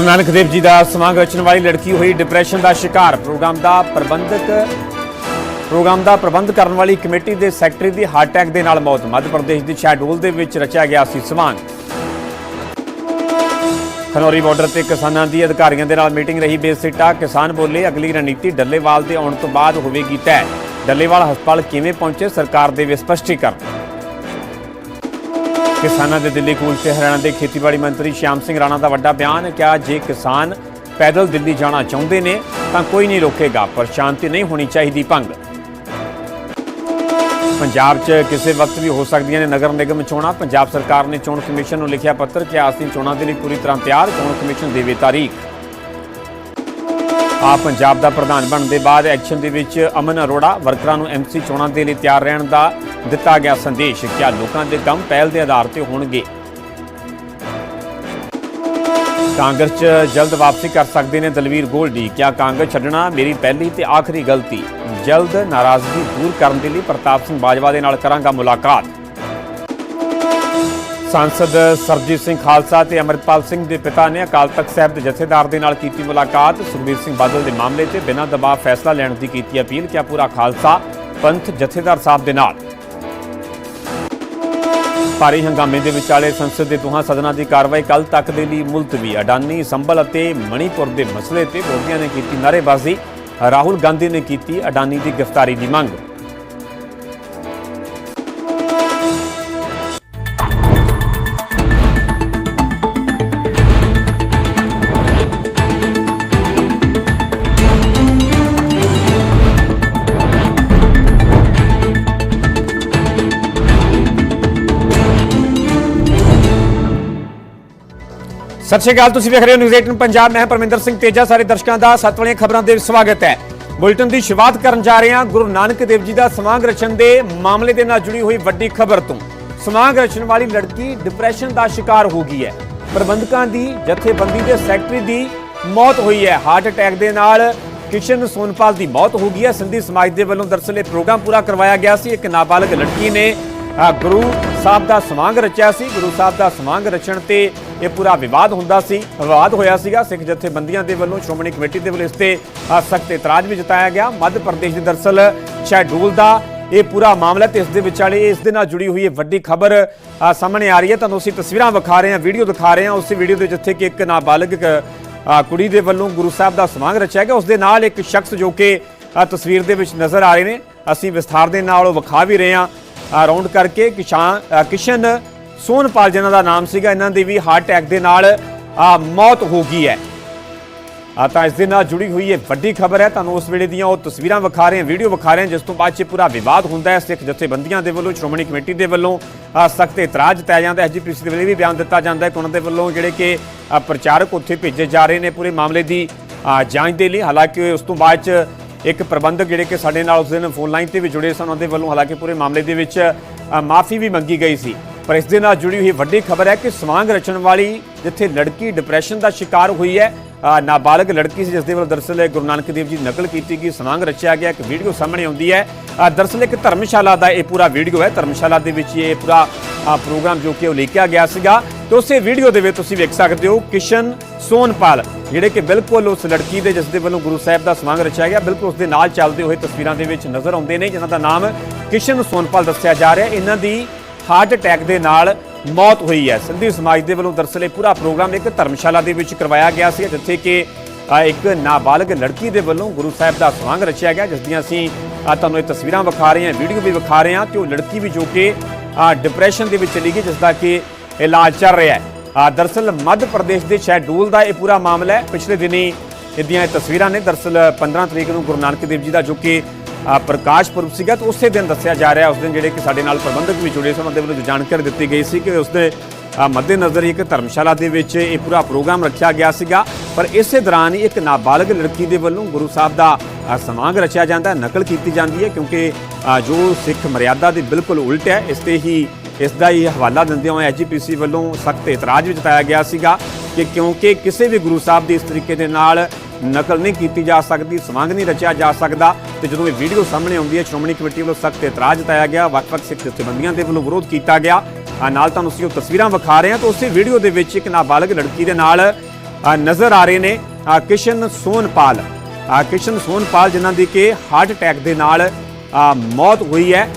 ਗੁਰੂ ਨਾਨਕ ਦੇਵ ਜੀ ਦਾ ਸਮਾਗਮ ਰਚਣ ਵਾਲੀ ਲੜਕੀ ਹੋਈ ਡਿਪਰੈਸ਼ਨ ਦਾ ਸ਼ਿਕਾਰ। ਪ੍ਰੋਗਰਾਮ ਦਾ ਪ੍ਰਬੰਧਕ ਪ੍ਰੋਗਰਾਮ ਦਾ ਪ੍ਰਬੰਧ ਕਰਨ ਵਾਲੀ ਕਮੇਟੀ ਦੇ ਸੈਕਟਰੀ ਦੀ ਹਾਰਟ ਅਟੈਕ ਦੇ ਨਾਲ ਮੌਤ। ਮੱਧ ਪ੍ਰਦੇਸ਼ ਦੀ ਸ਼ਹਿਡੋਲ ਦੇ ਵਿੱਚ ਰਚਿਆ ਗਿਆ ਸੀ ਸਮਾਨ। ਖਨੌਰੀ ਬਾਰਡਰ ਤੇ ਕਿਸਾਨਾਂ ਦੀ ਅਧਿਕਾਰੀਆਂ ਦੇ ਨਾਲ ਮੀਟਿੰਗ ਰਹੀ ਬੇਸਿੱਟਾ। ਕਿਸਾਨ ਬੋਲੇ, ਅਗਲੀ ਰਣਨੀਤੀ ਡੱਲੇਵਾਲ ਦੇ ਆਉਣ ਤੋਂ ਬਾਅਦ ਹੋਵੇਗੀ ਤੈਅ। ਡੱਲੇਵਾਲ ਹਸਪਤਾਲ ਕਿਵੇਂ ਪਹੁੰਚੇ, ਸਰਕਾਰ ਦੇ ਵੀ ਸਪਸ਼ਟੀਕਰਨ ਕਿਸਾਨਾਂ ਦੇ ਦਿੱਲੀ ਕੂਚ ਤੇ ਹਰਿਆਣਾ ਦੇ ਖੇਤੀਬਾੜੀ ਮੰਤਰੀ ਸ਼ਿਆਮ ਸਿੰਘ ਰਾਣਾ ਦਾ ਵੱਡਾ ਬਿਆਨ ਕਿਹਾ ਜੇ ਕਿਸਾਨ ਪੈਦਲ ਦਿੱਲੀ ਜਾਣਾ ਚਾਹੁੰਦੇ ਨੇ, ਤਾਂ ਕੋਈ ਨਹੀਂ ਰੋਕੇਗਾ, ਪਰ ਸ਼ਾਂਤੀ ਨਹੀਂ ਹੋਣੀ ਚਾਹੀਦੀ ਭੰਗ। ਪੰਜਾਬ 'ਚ ਕਿਸੇ ਵਕਤ ਵੀ ਹੋ ਸਕਦੀਆਂ ਨੇ ਨਗਰ ਨਿਗਮ ਚੋਣਾਂ, ਪੰਜਾਬ ਸਰਕਾਰ ਨੇ ਚੋਣ ਕਮਿਸ਼ਨ ਨੂੰ ਲਿਖਿਆ ਪੱਤਰ ਕਿ ਅਸੀਂ ਚੋਣਾਂ ਦੇ ਲਈ ਪੂਰੀ ਤਰ੍ਹਾਂ ਤਿਆਰ, ਚੋਣ ਕਮਿਸ਼ਨ ਦੇਵੇ ਤਾਰੀਖ। ਆ ਪੰਜਾਬ ਦਾ ਪ੍ਰਧਾਨ ਬਣਨ ਦੇ ਬਾਅਦ ਐਕਸ਼ਨ ਦੇ ਵਿੱਚ ਅਮਨ ਅਰੋੜਾ ਵਰਕਰਾਂ ਨੂੰ ਐਮਸੀ ਚੋਣਾਂ ਦੇ ਲਈ ਤਿਆਰ ਰਹਿਣ ਦਾ ਦਿੱਤਾ ਗਿਆ ਸੰਦੇਸ਼। ਕਿ ਲੋਕਾਂ ਦੇ ਕੰਮ ਪਹਿਲ ਦੇ ਆਧਾਰ ਤੇ ਹੋਣਗੇ? ਕਾਂਗਰਸ 'ਚ ਜਲਦ ਵਾਪਸੀ ਕਰ ਸਕਦੇ ਨੇ ਦਲਵੀਰ ਗੋਲਡੀ। ਕਿਆ ਕਾਂਗਰਸ ਛੱਡਣਾ ਮੇਰੀ ਪਹਿਲੀ ਤੇ ਆਖਰੀ ਗਲਤੀ? ਜਲਦ ਨਾਰਾਜ਼ਗੀ ਦੂਰ ਕਰਨ ਦੇ ਲਈ ਪ੍ਰਤਾਪ ਸਿੰਘ ਬਾਜਵਾ ਦੇ ਨਾਲ ਕਰਾਂਗਾ ਮੁਲਾਕਾਤ। ਸਾਂਸਦ ਸਰਜੀਤ ਸਿੰਘ ਖਾਲਸਾ ਤੇ ਅਮਰਪਾਲ ਸਿੰਘ ਦੇ ਪਿਤਾ ਨੇ ਅਕਾਲ ਤਖਤ ਸਾਹਿਬ ਦੇ ਜਥੇਦਾਰ ਦੇ ਨਾਲ ਕੀਤੀ ਮੁਲਾਕਾਤ ਸੁਖਬੀਰ ਸਿੰਘ ਬਾਦਲ ਦੇ ਮਾਮਲੇ 'ਤੇ ਬਿਨਾਂ ਦਬਾਅ ਫੈਸਲਾ ਲੈਣ ਦੀ ਕੀਤੀ ਅਪੀਲ ਕਿ ਪੂਰਾ ਖਾਲਸਾ ਪੰਥ ਜਥੇਦਾਰ ਸਾਹਿਬ ਦੇ ਨਾਲ ਭਾਰੀ ਹੰਗਾਮੇ ਦੇ ਵਿਚਾਲੇ ਸੰਸਦ ਦੇ ਦੋਹਾਂ ਸਦਨਾਂ ਦੀ ਕਾਰਵਾਈ ਕੱਲ ਤੱਕ ਦੇ ਲਈ ਮੁਲਤਵੀ ਅਡਾਨੀ, ਸੰਭਲ ਅਤੇ ਮਣੀਪੁਰ ਦੇ ਮਸਲੇ ਤੇ ਵਿਰੋਧੀਆਂ ਨੇ ਕੀਤੀ ਨਾਅਰੇਬਾਜ਼ੀ। ਰਾਹੁਲ ਗਾਂਧੀ ਨੇ ਕੀਤੀ ਅਡਾਨੀ ਦੀ ਗ੍ਰਿਫਤਾਰੀ ਦੀ ਮੰਗ। ਸਤਿ ਸ਼੍ਰੀ ਅਕਾਲ, ਤੁਸੀਂ ਵੇਖ ਰਹੇ ਹੋ ਨਿਊਜ਼ 18 ਪੰਜਾਬ। ਮੈਂ ਪਰਮਿੰਦਰ ਸਿੰਘ ਤੇਜਾ। ਸਾਰੇ ਦਰਸ਼ਕਾਂ ਦਾ ਸੱਤ ਵਾਲੀਆਂ ਖਬਰਾਂ ਦੇ ਸਵਾਗਤ ਹੈ। ਬੁਲੇਟਿਨ ਦੀ ਸ਼ੁਰੂਆਤ ਕਰਨ ਜਾ ਰਹੇ ਹਾਂ ਗੁਰੂ ਨਾਨਕ ਦੇਵ ਜੀ ਦਾ ਸਮਾਗ ਰਚਨ ਦੇ ਮਾਮਲੇ ਦੇ ਨਾਲ ਜੁੜੀ ਹੋਈ ਵੱਡੀ ਖਬਰ ਤੋਂ। ਸਮਾਗ ਰਚਣ ਵਾਲੀ ਲੜਕੀ ਡਿਪਰੈਸ਼ਨ ਦਾ ਸ਼ਿਕਾਰ ਹੋ ਗਈ ਹੈ। ਪ੍ਰਬੰਧਕਾਂ ਦੀ ਜਥੇਬੰਦੀ ਦੇ ਸੈਕਟਰੀ ਦੀ ਮੌਤ ਹੋਈ ਹੈ। ਹਾਰਟ ਅਟੈਕ ਦੇ ਨਾਲ ਕਿਸ਼ਨ ਸੋਨਪਾਲ ਦੀ ਮੌਤ ਹੋ ਗਈ ਹੈ। ਸਿੰਧੀ ਸਮਾਜ ਦੇ ਵੱਲੋਂ ਦਰਅਸਲ ਇਹ ਪ੍ਰੋਗਰਾਮ ਪੂਰਾ ਕਰਵਾਇਆ ਗਿਆ ਸੀ। ਇੱਕ ਨਾਬਾਲਗ ਲੜਕੀ ਨੇ ਗੁਰੂ ਸਾਹਿਬ ਦਾ ਸਮਾਗ ਰਚਿਆ ਸੀ, ਗੁਰੂ ਸਾਹਿਬ ਦਾ ਸਮਾਗ ਰਚਣ ਤੇ ਇਹ ਪੂਰਾ ਵਿਵਾਦ ਹੁੰਦਾ ਸੀ, ਵਿਵਾਦ ਹੋਇਆ ਸੀਗਾ, ਸਿੱਖ ਜਥੇਬੰਦੀਆਂ ਦੇ ਵੱਲੋਂ, ਸ਼੍ਰੋਮਣੀ ਕਮੇਟੀ ਦੇ ਵੱਲੋਂ ਇਸ ਤੇ ਸਖਤ ਇਤਰਾਜ਼ ਵੀ ਜਤਾਇਆ ਗਿਆ। ਮੱਧ ਪ੍ਰਦੇਸ਼ ਦੇ ਦਰਸਲ ਸ਼ੈਡੂਲ ਦਾ ਇਹ ਪੂਰਾ ਮਾਮਲਾ ਤੇ ਇਸ ਦੇ ਵਿਚਾਲੇ ਇਸ ਦੇ ਨਾਲ ਜੁੜੀ ਹੋਈ ਇਹ ਵੱਡੀ ਖਬਰ ਸਾਹਮਣੇ ਆ ਰਹੀ ਹੈ। ਤੁਹਾਨੂੰ ਅਸੀਂ ਤਸਵੀਰਾਂ ਵਿਖਾ ਰਹੇ ਹਾਂ, ਵੀਡੀਓ ਦਿਖਾ ਰਹੇ ਹਾਂ। ਉਸ ਵੀਡੀਓ ਦੇ ਜਿੱਥੇ ਕਿ ਇੱਕ ਨਾਬਾਲਗ ਕੁੜੀ ਦੇ ਵੱਲੋਂ ਗੁਰੂ ਸਾਹਿਬ ਦਾ ਸਮਾਗ ਰਚਿਆ ਗਿਆ। ਉਸ ਦੇ ਨਾਲ ਇੱਕ ਸ਼ਖਸ ਜੋ ਕਿ ਤਸਵੀਰ ਦੇ ਵਿੱਚ ਨਜ਼ਰ ਆ ਰਹੇ ਨੇ। ਅਸੀਂ ਵਿਸਥਾਰ ਦੇ ਨਾਲ ਉਹ ਵਿਖਾ ਵੀ ਰਹੇ ਹਾਂ। ਰਾਉਂਡ ਕਰਕੇ ਕਿਸ਼ਾਨ ਕਿਸ਼ਨ ਸੋਨਪਾਲ, ਜਿਨ੍ਹਾਂ ਦਾ ਨਾਮ ਸੀਗਾ, ਇਹਨਾਂ ਦੀ ਵੀ ਹਾਰਟ ਅਟੈਕ ਦੇ ਨਾਲ ਮੌਤ ਹੋ ਗਈ ਹੈ। ਆ ਤਾਂ ਇਸ ਦੇ ਨਾਲ ਜੁੜੀ ਹੋਈ ਇਹ ਵੱਡੀ ਖਬਰ ਹੈ। ਤੁਹਾਨੂੰ ਉਸ ਵੇਲੇ ਦੀਆਂ ਉਹ ਤਸਵੀਰਾਂ ਵਿਖਾ ਰਹੇ ਹਾਂ ਵੀਡੀਓ ਵਿਖਾ ਰਹੇ ਹਾਂ, ਜਿਸ ਤੋਂ ਬਾਅਦ 'ਚ ਪੂਰਾ ਵਿਵਾਦ ਹੁੰਦਾ ਹੈ। ਸਿੱਖ ਜਥੇਬੰਦੀਆਂ ਦੇ ਵੱਲੋਂ, ਸ਼੍ਰੋਮਣੀ ਕਮੇਟੀ ਦੇ ਵੱਲੋਂ ਸਖਤ ਇਤਰਾਜ਼ ਜਤਾਇਆ ਜਾਂਦਾ ਹੈ। ਐਸਜੀਪੀਸੀ ਦੇ ਵੱਲੋਂ ਵੀ ਬਿਆਨ ਦਿੱਤਾ ਜਾਂਦਾ ਹੈ ਕਿ ਉਹਨਾਂ ਦੇ ਵੱਲੋਂ ਜਿਹੜੇ ਕਿ ਪ੍ਰਚਾਰਕ ਉੱਥੇ ਭੇਜੇ ਜਾ ਰਹੇ ਨੇ ਪੂਰੇ ਮਾਮਲੇ ਦੀ ਜਾਂਚ ਦੇ ਲਈ। ਹਾਲਾਂਕਿ ਉਸ ਤੋਂ ਬਾਅਦ 'ਚ ਇੱਕ ਪ੍ਰਬੰਧਕ ਜਿਹੜੇ ਕਿ ਸਾਡੇ ਨਾਲ ਉਸ ਦਿਨ ਫੋਨ ਲਾਈਨ ਤੇ ਵੀ ਜੁੜੇ ਸਨ ਉਹਨਾਂ ਦੇ ਵੱਲੋਂ ਹਾਲਾਂਕਿ ਪੂਰੇ ਮਾਮਲੇ ਦੇ ਵਿੱਚ ਮਾਫੀ ਵੀ ਮੰਗੀ ਗਈ ਸੀ। ਪਰ ਇਸ ਦੇ ਨਾਲ ਜੁੜੀ ਹੋਈ ਵੱਡੀ ਖਬਰ ਹੈ ਕਿ ਸਵਾਂਗ ਰਚਣ ਵਾਲੀ ਜਿੱਥੇ ਲੜਕੀ ਡਿਪਰੈਸ਼ਨ ਦਾ ਸ਼ਿਕਾਰ ਹੋਈ ਹੈ ਨਾਬਾਲਗ ਲੜਕੀ ਸੀ ਜਿਸ ਦੇ ਵੱਲੋਂ ਦਰਅਸਲ ਗੁਰੂ ਨਾਨਕ ਦੇਵ ਜੀ ਨਕਲ ਕੀਤੀ ਗਈ ਸਵਾਂਗ ਰਚਿਆ ਗਿਆ ਇੱਕ ਵੀਡੀਓ ਸਾਹਮਣੇ ਆਉਂਦੀ ਹੈ। ਅ, ਦਰਅਸਲ ਇੱਕ ਧਰਮਸ਼ਾਲਾ ਦਾ ਇਹ ਪੂਰਾ ਵੀਡੀਓ ਹੈ। ਧਰਮਸ਼ਾਲਾ ਦੇ ਵਿੱਚ ਇਹ ਪੂਰਾ ਪ੍ਰੋਗਰਾਮ ਜੋ ਕਿ ਉਹ ਲਿਖਿਆ ਗਿਆ ਸੀਗਾ। ਤੇ ਉਸੇ ਵੀਡੀਓ ਦੇ ਵਿੱਚ ਤੁਸੀਂ ਵੇਖ ਸਕਦੇ ਹੋ ਕਿਸ਼ਨ ਸੋਨਪਾਲ ਜਿਹੜੇ ਕਿ ਬਿਲਕੁਲ ਉਸ ਲੜਕੀ ਦੇ ਜਿਸ ਦੇ ਵੱਲੋਂ ਗੁਰੂ ਸਾਹਿਬ ਦਾ ਸਵਾਂਗ ਰਚਿਆ ਗਿਆ, ਬਿਲਕੁਲ ਉਸ ਦੇ ਨਾਲ ਚੱਲਦੇ ਹੋਏ ਤਸਵੀਰਾਂ ਦੇ ਵਿੱਚ ਨਜ਼ਰ ਆਉਂਦੇ ਨੇ, ਜਿਨ੍ਹਾਂ ਦਾ ਨਾਮ ਕਿਸ਼ਨ ਸੋਨਪਾਲ ਦੱਸਿਆ ਜਾ ਰਿਹਾ। ਇਹਨਾਂ ਦੀ ਹਾਰਟ ਅਟੈਕ ਦੇ ਨਾਲ ਮੌਤ ਹੋਈ ਹੈ। ਸਿੰਧੀ ਸਮਾਜ ਦੇ ਵੱਲੋਂ ਦਰਅਸਲ ਇਹ ਪੂਰਾ ਪ੍ਰੋਗਰਾਮ ਇੱਕ ਧਰਮਸ਼ਾਲਾ ਦੇ ਵਿੱਚ ਕਰਵਾਇਆ ਗਿਆ ਸੀ, ਜਿੱਥੇ ਕਿ ਇੱਕ ਨਾਬਾਲਗ ਲੜਕੀ ਦੇ ਵੱਲੋਂ ਗੁਰੂ ਸਾਹਿਬ ਦਾ ਸਵਾਂਗ ਰਚਿਆ ਗਿਆ, ਜਿਸ ਦੀਆਂ ਅਸੀਂ ਤੁਹਾਨੂੰ ਇਹ ਤਸਵੀਰਾਂ ਵਿਖਾ ਰਹੇ ਹਾਂ, ਵੀਡੀਓ ਵੀ ਵਿਖਾ ਰਹੇ ਹਾਂ ਕਿ ਉਹ ਲੜਕੀ ਵੀ ਜੋ ਕਿ ਡਿਪਰੈਸ਼ਨ ਦੇ ਵਿੱਚ ਚਲੀ ਗਈ, ਜਿਸ ਦਾ ਕਿ ਇਲਾਜ ਚੱਲ ਰਿਹਾ ਹੈ। ਅ, ਦਰਅਸਲ ਮੱਧ ਪ੍ਰਦੇਸ਼ ਦੇ ਸ਼ੈਡੂਲ ਦਾ ਇਹ ਪੂਰਾ ਮਾਮਲਾ ਹੈ। ਪਿਛਲੇ ਦਿਨੀ ਇਹਦੀਆਂ ਇਹ ਤਸਵੀਰਾਂ ਨੇ। ਦਰਅਸਲ 15 ਤਰੀਕ ਨੂੰ ਗੁਰੂ ਨਾਨਕ ਦੇਵ ਜੀ ਦਾ ਜੋ ਕਿ ਪ੍ਰਕਾਸ਼ ਪੁਰਬ ਸੀਗਾ ਤੇ ਉਸੇ ਦਿਨ ਦੱਸਿਆ ਜਾ ਰਿਹਾ ਉਸ ਦਿਨ ਜਿਹੜੇ ਕਿ ਸਾਡੇ ਨਾਲ ਪ੍ਰਬੰਧਕ ਵੀ ਜੁੜੇ ਸਨ ਉਹਨਾਂ ਦੇ ਵੱਲੋਂ ਜੋ ਜਾਣਕਾਰੀ ਦਿੱਤੀ ਗਈ ਸੀ ਕਿ ਉਸ ਦੇ ਅ, ਮੱਦੇਨਜ਼ਰ ਇੱਕ ਧਰਮਸ਼ਾਲਾ ਦੇ ਵਿੱਚ ਇਹ ਪੂਰਾ ਪ੍ਰੋਗਰਾਮ ਰੱਖਿਆ ਗਿਆ ਸੀਗਾ। ਪਰ ਇਸੇ ਦੌਰਾਨ ਹੀ ਇੱਕ ਨਾਬਾਲਗ ਲੜਕੀ ਦੇ ਵੱਲੋਂ ਗੁਰੂ ਸਾਹਿਬ ਦਾ ਸਮਾਂਗ ਰਚਿਆ ਜਾਂਦਾ ਨਕਲ ਕੀਤੀ ਜਾਂਦੀ ਹੈ ਕਿਉਂਕਿ ਜੋ ਸਿੱਖ ਮਰਿਆਦਾ ਦੇ ਬਿਲਕੁਲ ਉਲਟ ਹੈ ਇਸ ਤੇ ਹੀ ਇਸ ਦਾ ਹੀ ਹਵਾਲਾ ਦਿੰਦੇ ਹੋਏ ਐਜੀਪੀਸੀ ਵੱਲੋਂ ਸਖਤ ਇਤਰਾਜ਼ ਵੀ ਜਤਾਇਆ ਗਿਆ ਸੀਗਾ ਕਿ ਕਿਉਂਕਿ ਕਿਸੇ ਵੀ ਗੁਰੂ ਸਾਹਿਬ ਦੀ ਇਸ ਤਰੀਕੇ ਦੇ ਨਾਲ ਨਕਲ ਨਹੀਂ ਕੀਤੀ ਜਾ ਸਕਦੀ ਸਮਾਂਗ ਨਹੀਂ ਰਚਿਆ ਜਾ ਸਕਦਾ ਤੇ ਜਦੋਂ ਇਹ ਵੀਡੀਓ ਸਾਹਮਣੇ ਆਉਂਦੀ ਹੈ ਸ਼੍ਰੋਮਣੀ ਕਮੇਟੀ ਵੱਲੋਂ ਸਖਤ ਇਤਰਾਜ਼ ਜਤਾਇਆ ਗਿਆ ਵੱਖ-ਵੱਖ ਸਿੱਖ ਜਥੇਬੰਦੀਆਂ ਦੇ ਵੱਲੋਂ ਵਿਰੋਧ ਕੀਤਾ ਗਿਆ। ਨਾਲ ਤੁਹਾਨੂੰ ਅਸੀਂ ਉਹ ਤਸਵੀਰਾਂ ਵਿਖਾ ਰਹੇ ਹਾਂ ਤਾਂ ਉਸੇ ਵੀਡੀਓ ਦੇ ਵਿੱਚ ਇੱਕ ਨਾਬਾਲਗ ਲੜਕੀ ਦੇ ਨਾਲ ਨਜ਼ਰ ਆ ਰਹੇ ਨੇ ਕਿਸ਼ਨ ਸੋਨਪਾਲ। ਅ, ਕਿਸ਼ਨ ਸੋਨਪਾਲ ਜਿਨ੍ਹਾਂ ਦੀ ਕਿ ਹਾਰਟ ਅਟੈਕ ਦੇ ਨਾਲ ਮੌਤ ਹੋਈ ਹੈ।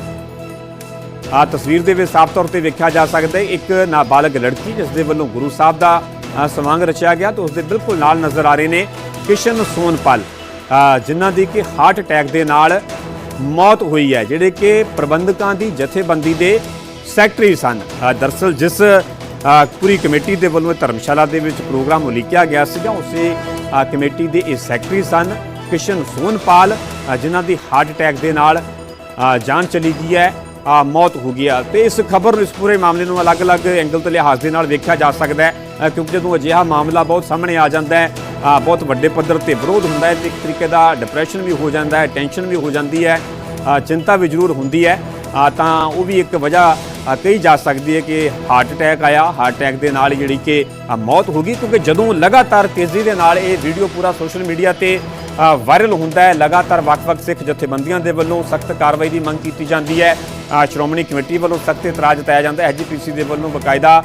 ਆ ਤਸਵੀਰ ਦੇ ਵਿੱਚ ਸਾਫ਼ ਤੌਰ ਤੇ ਵੇਖਿਆ ਜਾ ਸਕਦਾ ਹੈ ਇੱਕ ਨਾਬਾਲਗ ਲੜਕੀ ਜਿਸ ਦੇ ਵੱਲੋਂ ਗੁਰੂ ਸਾਹਿਬ ਦਾ ਅ, ਸਵਾਂਗ ਰਚਿਆ ਗਿਆ ਤਾਂ ਉਸ ਦੇ ਬਿਲਕੁਲ ਨਾਲ ਨਜ਼ਰ ਆ ਰਹੇ ਨੇ ਕਿਸ਼ਨ ਸੋਨਪਾਲ ਜਿਨ੍ਹਾਂ ਦੀ ਕਿ ਹਾਰਟ ਅਟੈਕ ਦੇ ਨਾਲ ਮੌਤ ਹੋਈ ਹੈ ਜਿਹੜੇ ਕਿ ਪ੍ਰਬੰਧਕਾਂ ਦੀ ਜਥੇਬੰਦੀ ਦੇ ਸੈਕਟਰੀ ਸਨ। ਅ, ਦਰਅਸਲ ਜਿਸ ਪੂਰੀ ਕਮੇਟੀ ਦੇ ਵੱਲੋਂ ਧਰਮਸ਼ਾਲਾ ਦੇ ਵਿੱਚ ਪ੍ਰੋਗਰਾਮ ਉਲੀਕਿਆ ਗਿਆ ਸੀਗਾ ਉਸੇ ਕਮੇਟੀ ਦੇ ਇਹ ਸੈਕਟਰੀ ਸਨ ਕਿਸ਼ਨ ਸੋਨਪਾਲ ਜਿਨ੍ਹਾਂ ਦੀ ਹਾਰਟ ਅਟੈਕ ਦੇ ਨਾਲ ਜਾਨ ਚਲੀ ਗਈ ਹੈ। ਮੌਤ ਹੋ ਗਈ ਆ। ਤੇ ਇਸ ਖਬਰ ਨੂੰ ਇਸ ਪੂਰੇ ਮਾਮਲੇ ਨੂੰ ਅਲੱਗ-ਅਲੱਗ ਐਂਗਲ ਤੋਂ ਲਿਹਾਜ਼ ਦੇ ਨਾਲ ਵੇਖਿਆ ਜਾ ਸਕਦਾ ਹੈ ਕਿਉਂਕਿ ਜਦੋਂ ਅਜਿਹਾ ਮਾਮਲਾ ਬਹੁਤ ਸਾਹਮਣੇ ਆ ਜਾਂਦਾ ਹੈ ਬਹੁਤ ਵੱਡੇ ਪੱਧਰ ਤੇ ਵਿਰੋਧ ਹੁੰਦਾ ਹੈ ਤੇ ਇੱਕ ਤਰੀਕੇ ਦਾ ਡਿਪਰੈਸ਼ਨ ਵੀ ਹੋ ਜਾਂਦਾ ਹੈ ਟੈਨਸ਼ਨ ਵੀ ਹੋ ਜਾਂਦੀ ਹੈ ਚਿੰਤਾ ਵੀ ਜ਼ਰੂਰ ਹੁੰਦੀ ਹੈ ਤਾਂ ਉਹ ਵੀ ਇੱਕ ਵਜ੍ਹਾ ਕਹੀ ਜਾ ਸਕਦੀ ਹੈ ਕਿ ਹਾਰਟ ਅਟੈਕ ਆਇਆ। ਹਾਰਟ ਅਟੈਕ ਦੇ ਨਾਲ ਜਿਹੜੀ ਕਿ ਮੌਤ ਹੋ ਗਈ, ਕਿਉਂਕਿ ਜਦੋਂ ਲਗਾਤਾਰ ਤੇਜ਼ੀ ਦੇ ਨਾਲ ਇਹ ਵੀਡੀਓ ਪੂਰਾ ਸੋਸ਼ਲ ਮੀਡੀਆ ਤੇ ਵਾਇਰਲ ਹੁੰਦਾ ਹੈ। ਲਗਾਤਾਰ ਵੱਖ-ਵੱਖ ਸਿੱਖ ਜਥੇਬੰਦੀਆਂ ਦੇ ਵੱਲੋਂ ਸਖਤ ਕਾਰਵਾਈ ਦੀ ਮੰਗ ਕੀਤੀ ਜਾਂਦੀ ਹੈ। ਸ਼੍ਰੋਮਣੀ ਕਮੇਟੀ ਵੱਲੋਂ ਸਖਤ ਇਤਰਾਜ਼ ਜਤਾਇਆ ਜਾਂਦਾ ਹੈ। ਐਜੀਪੀਸੀ ਦੇ ਵੱਲੋਂ ਬਕਾਇਦਾ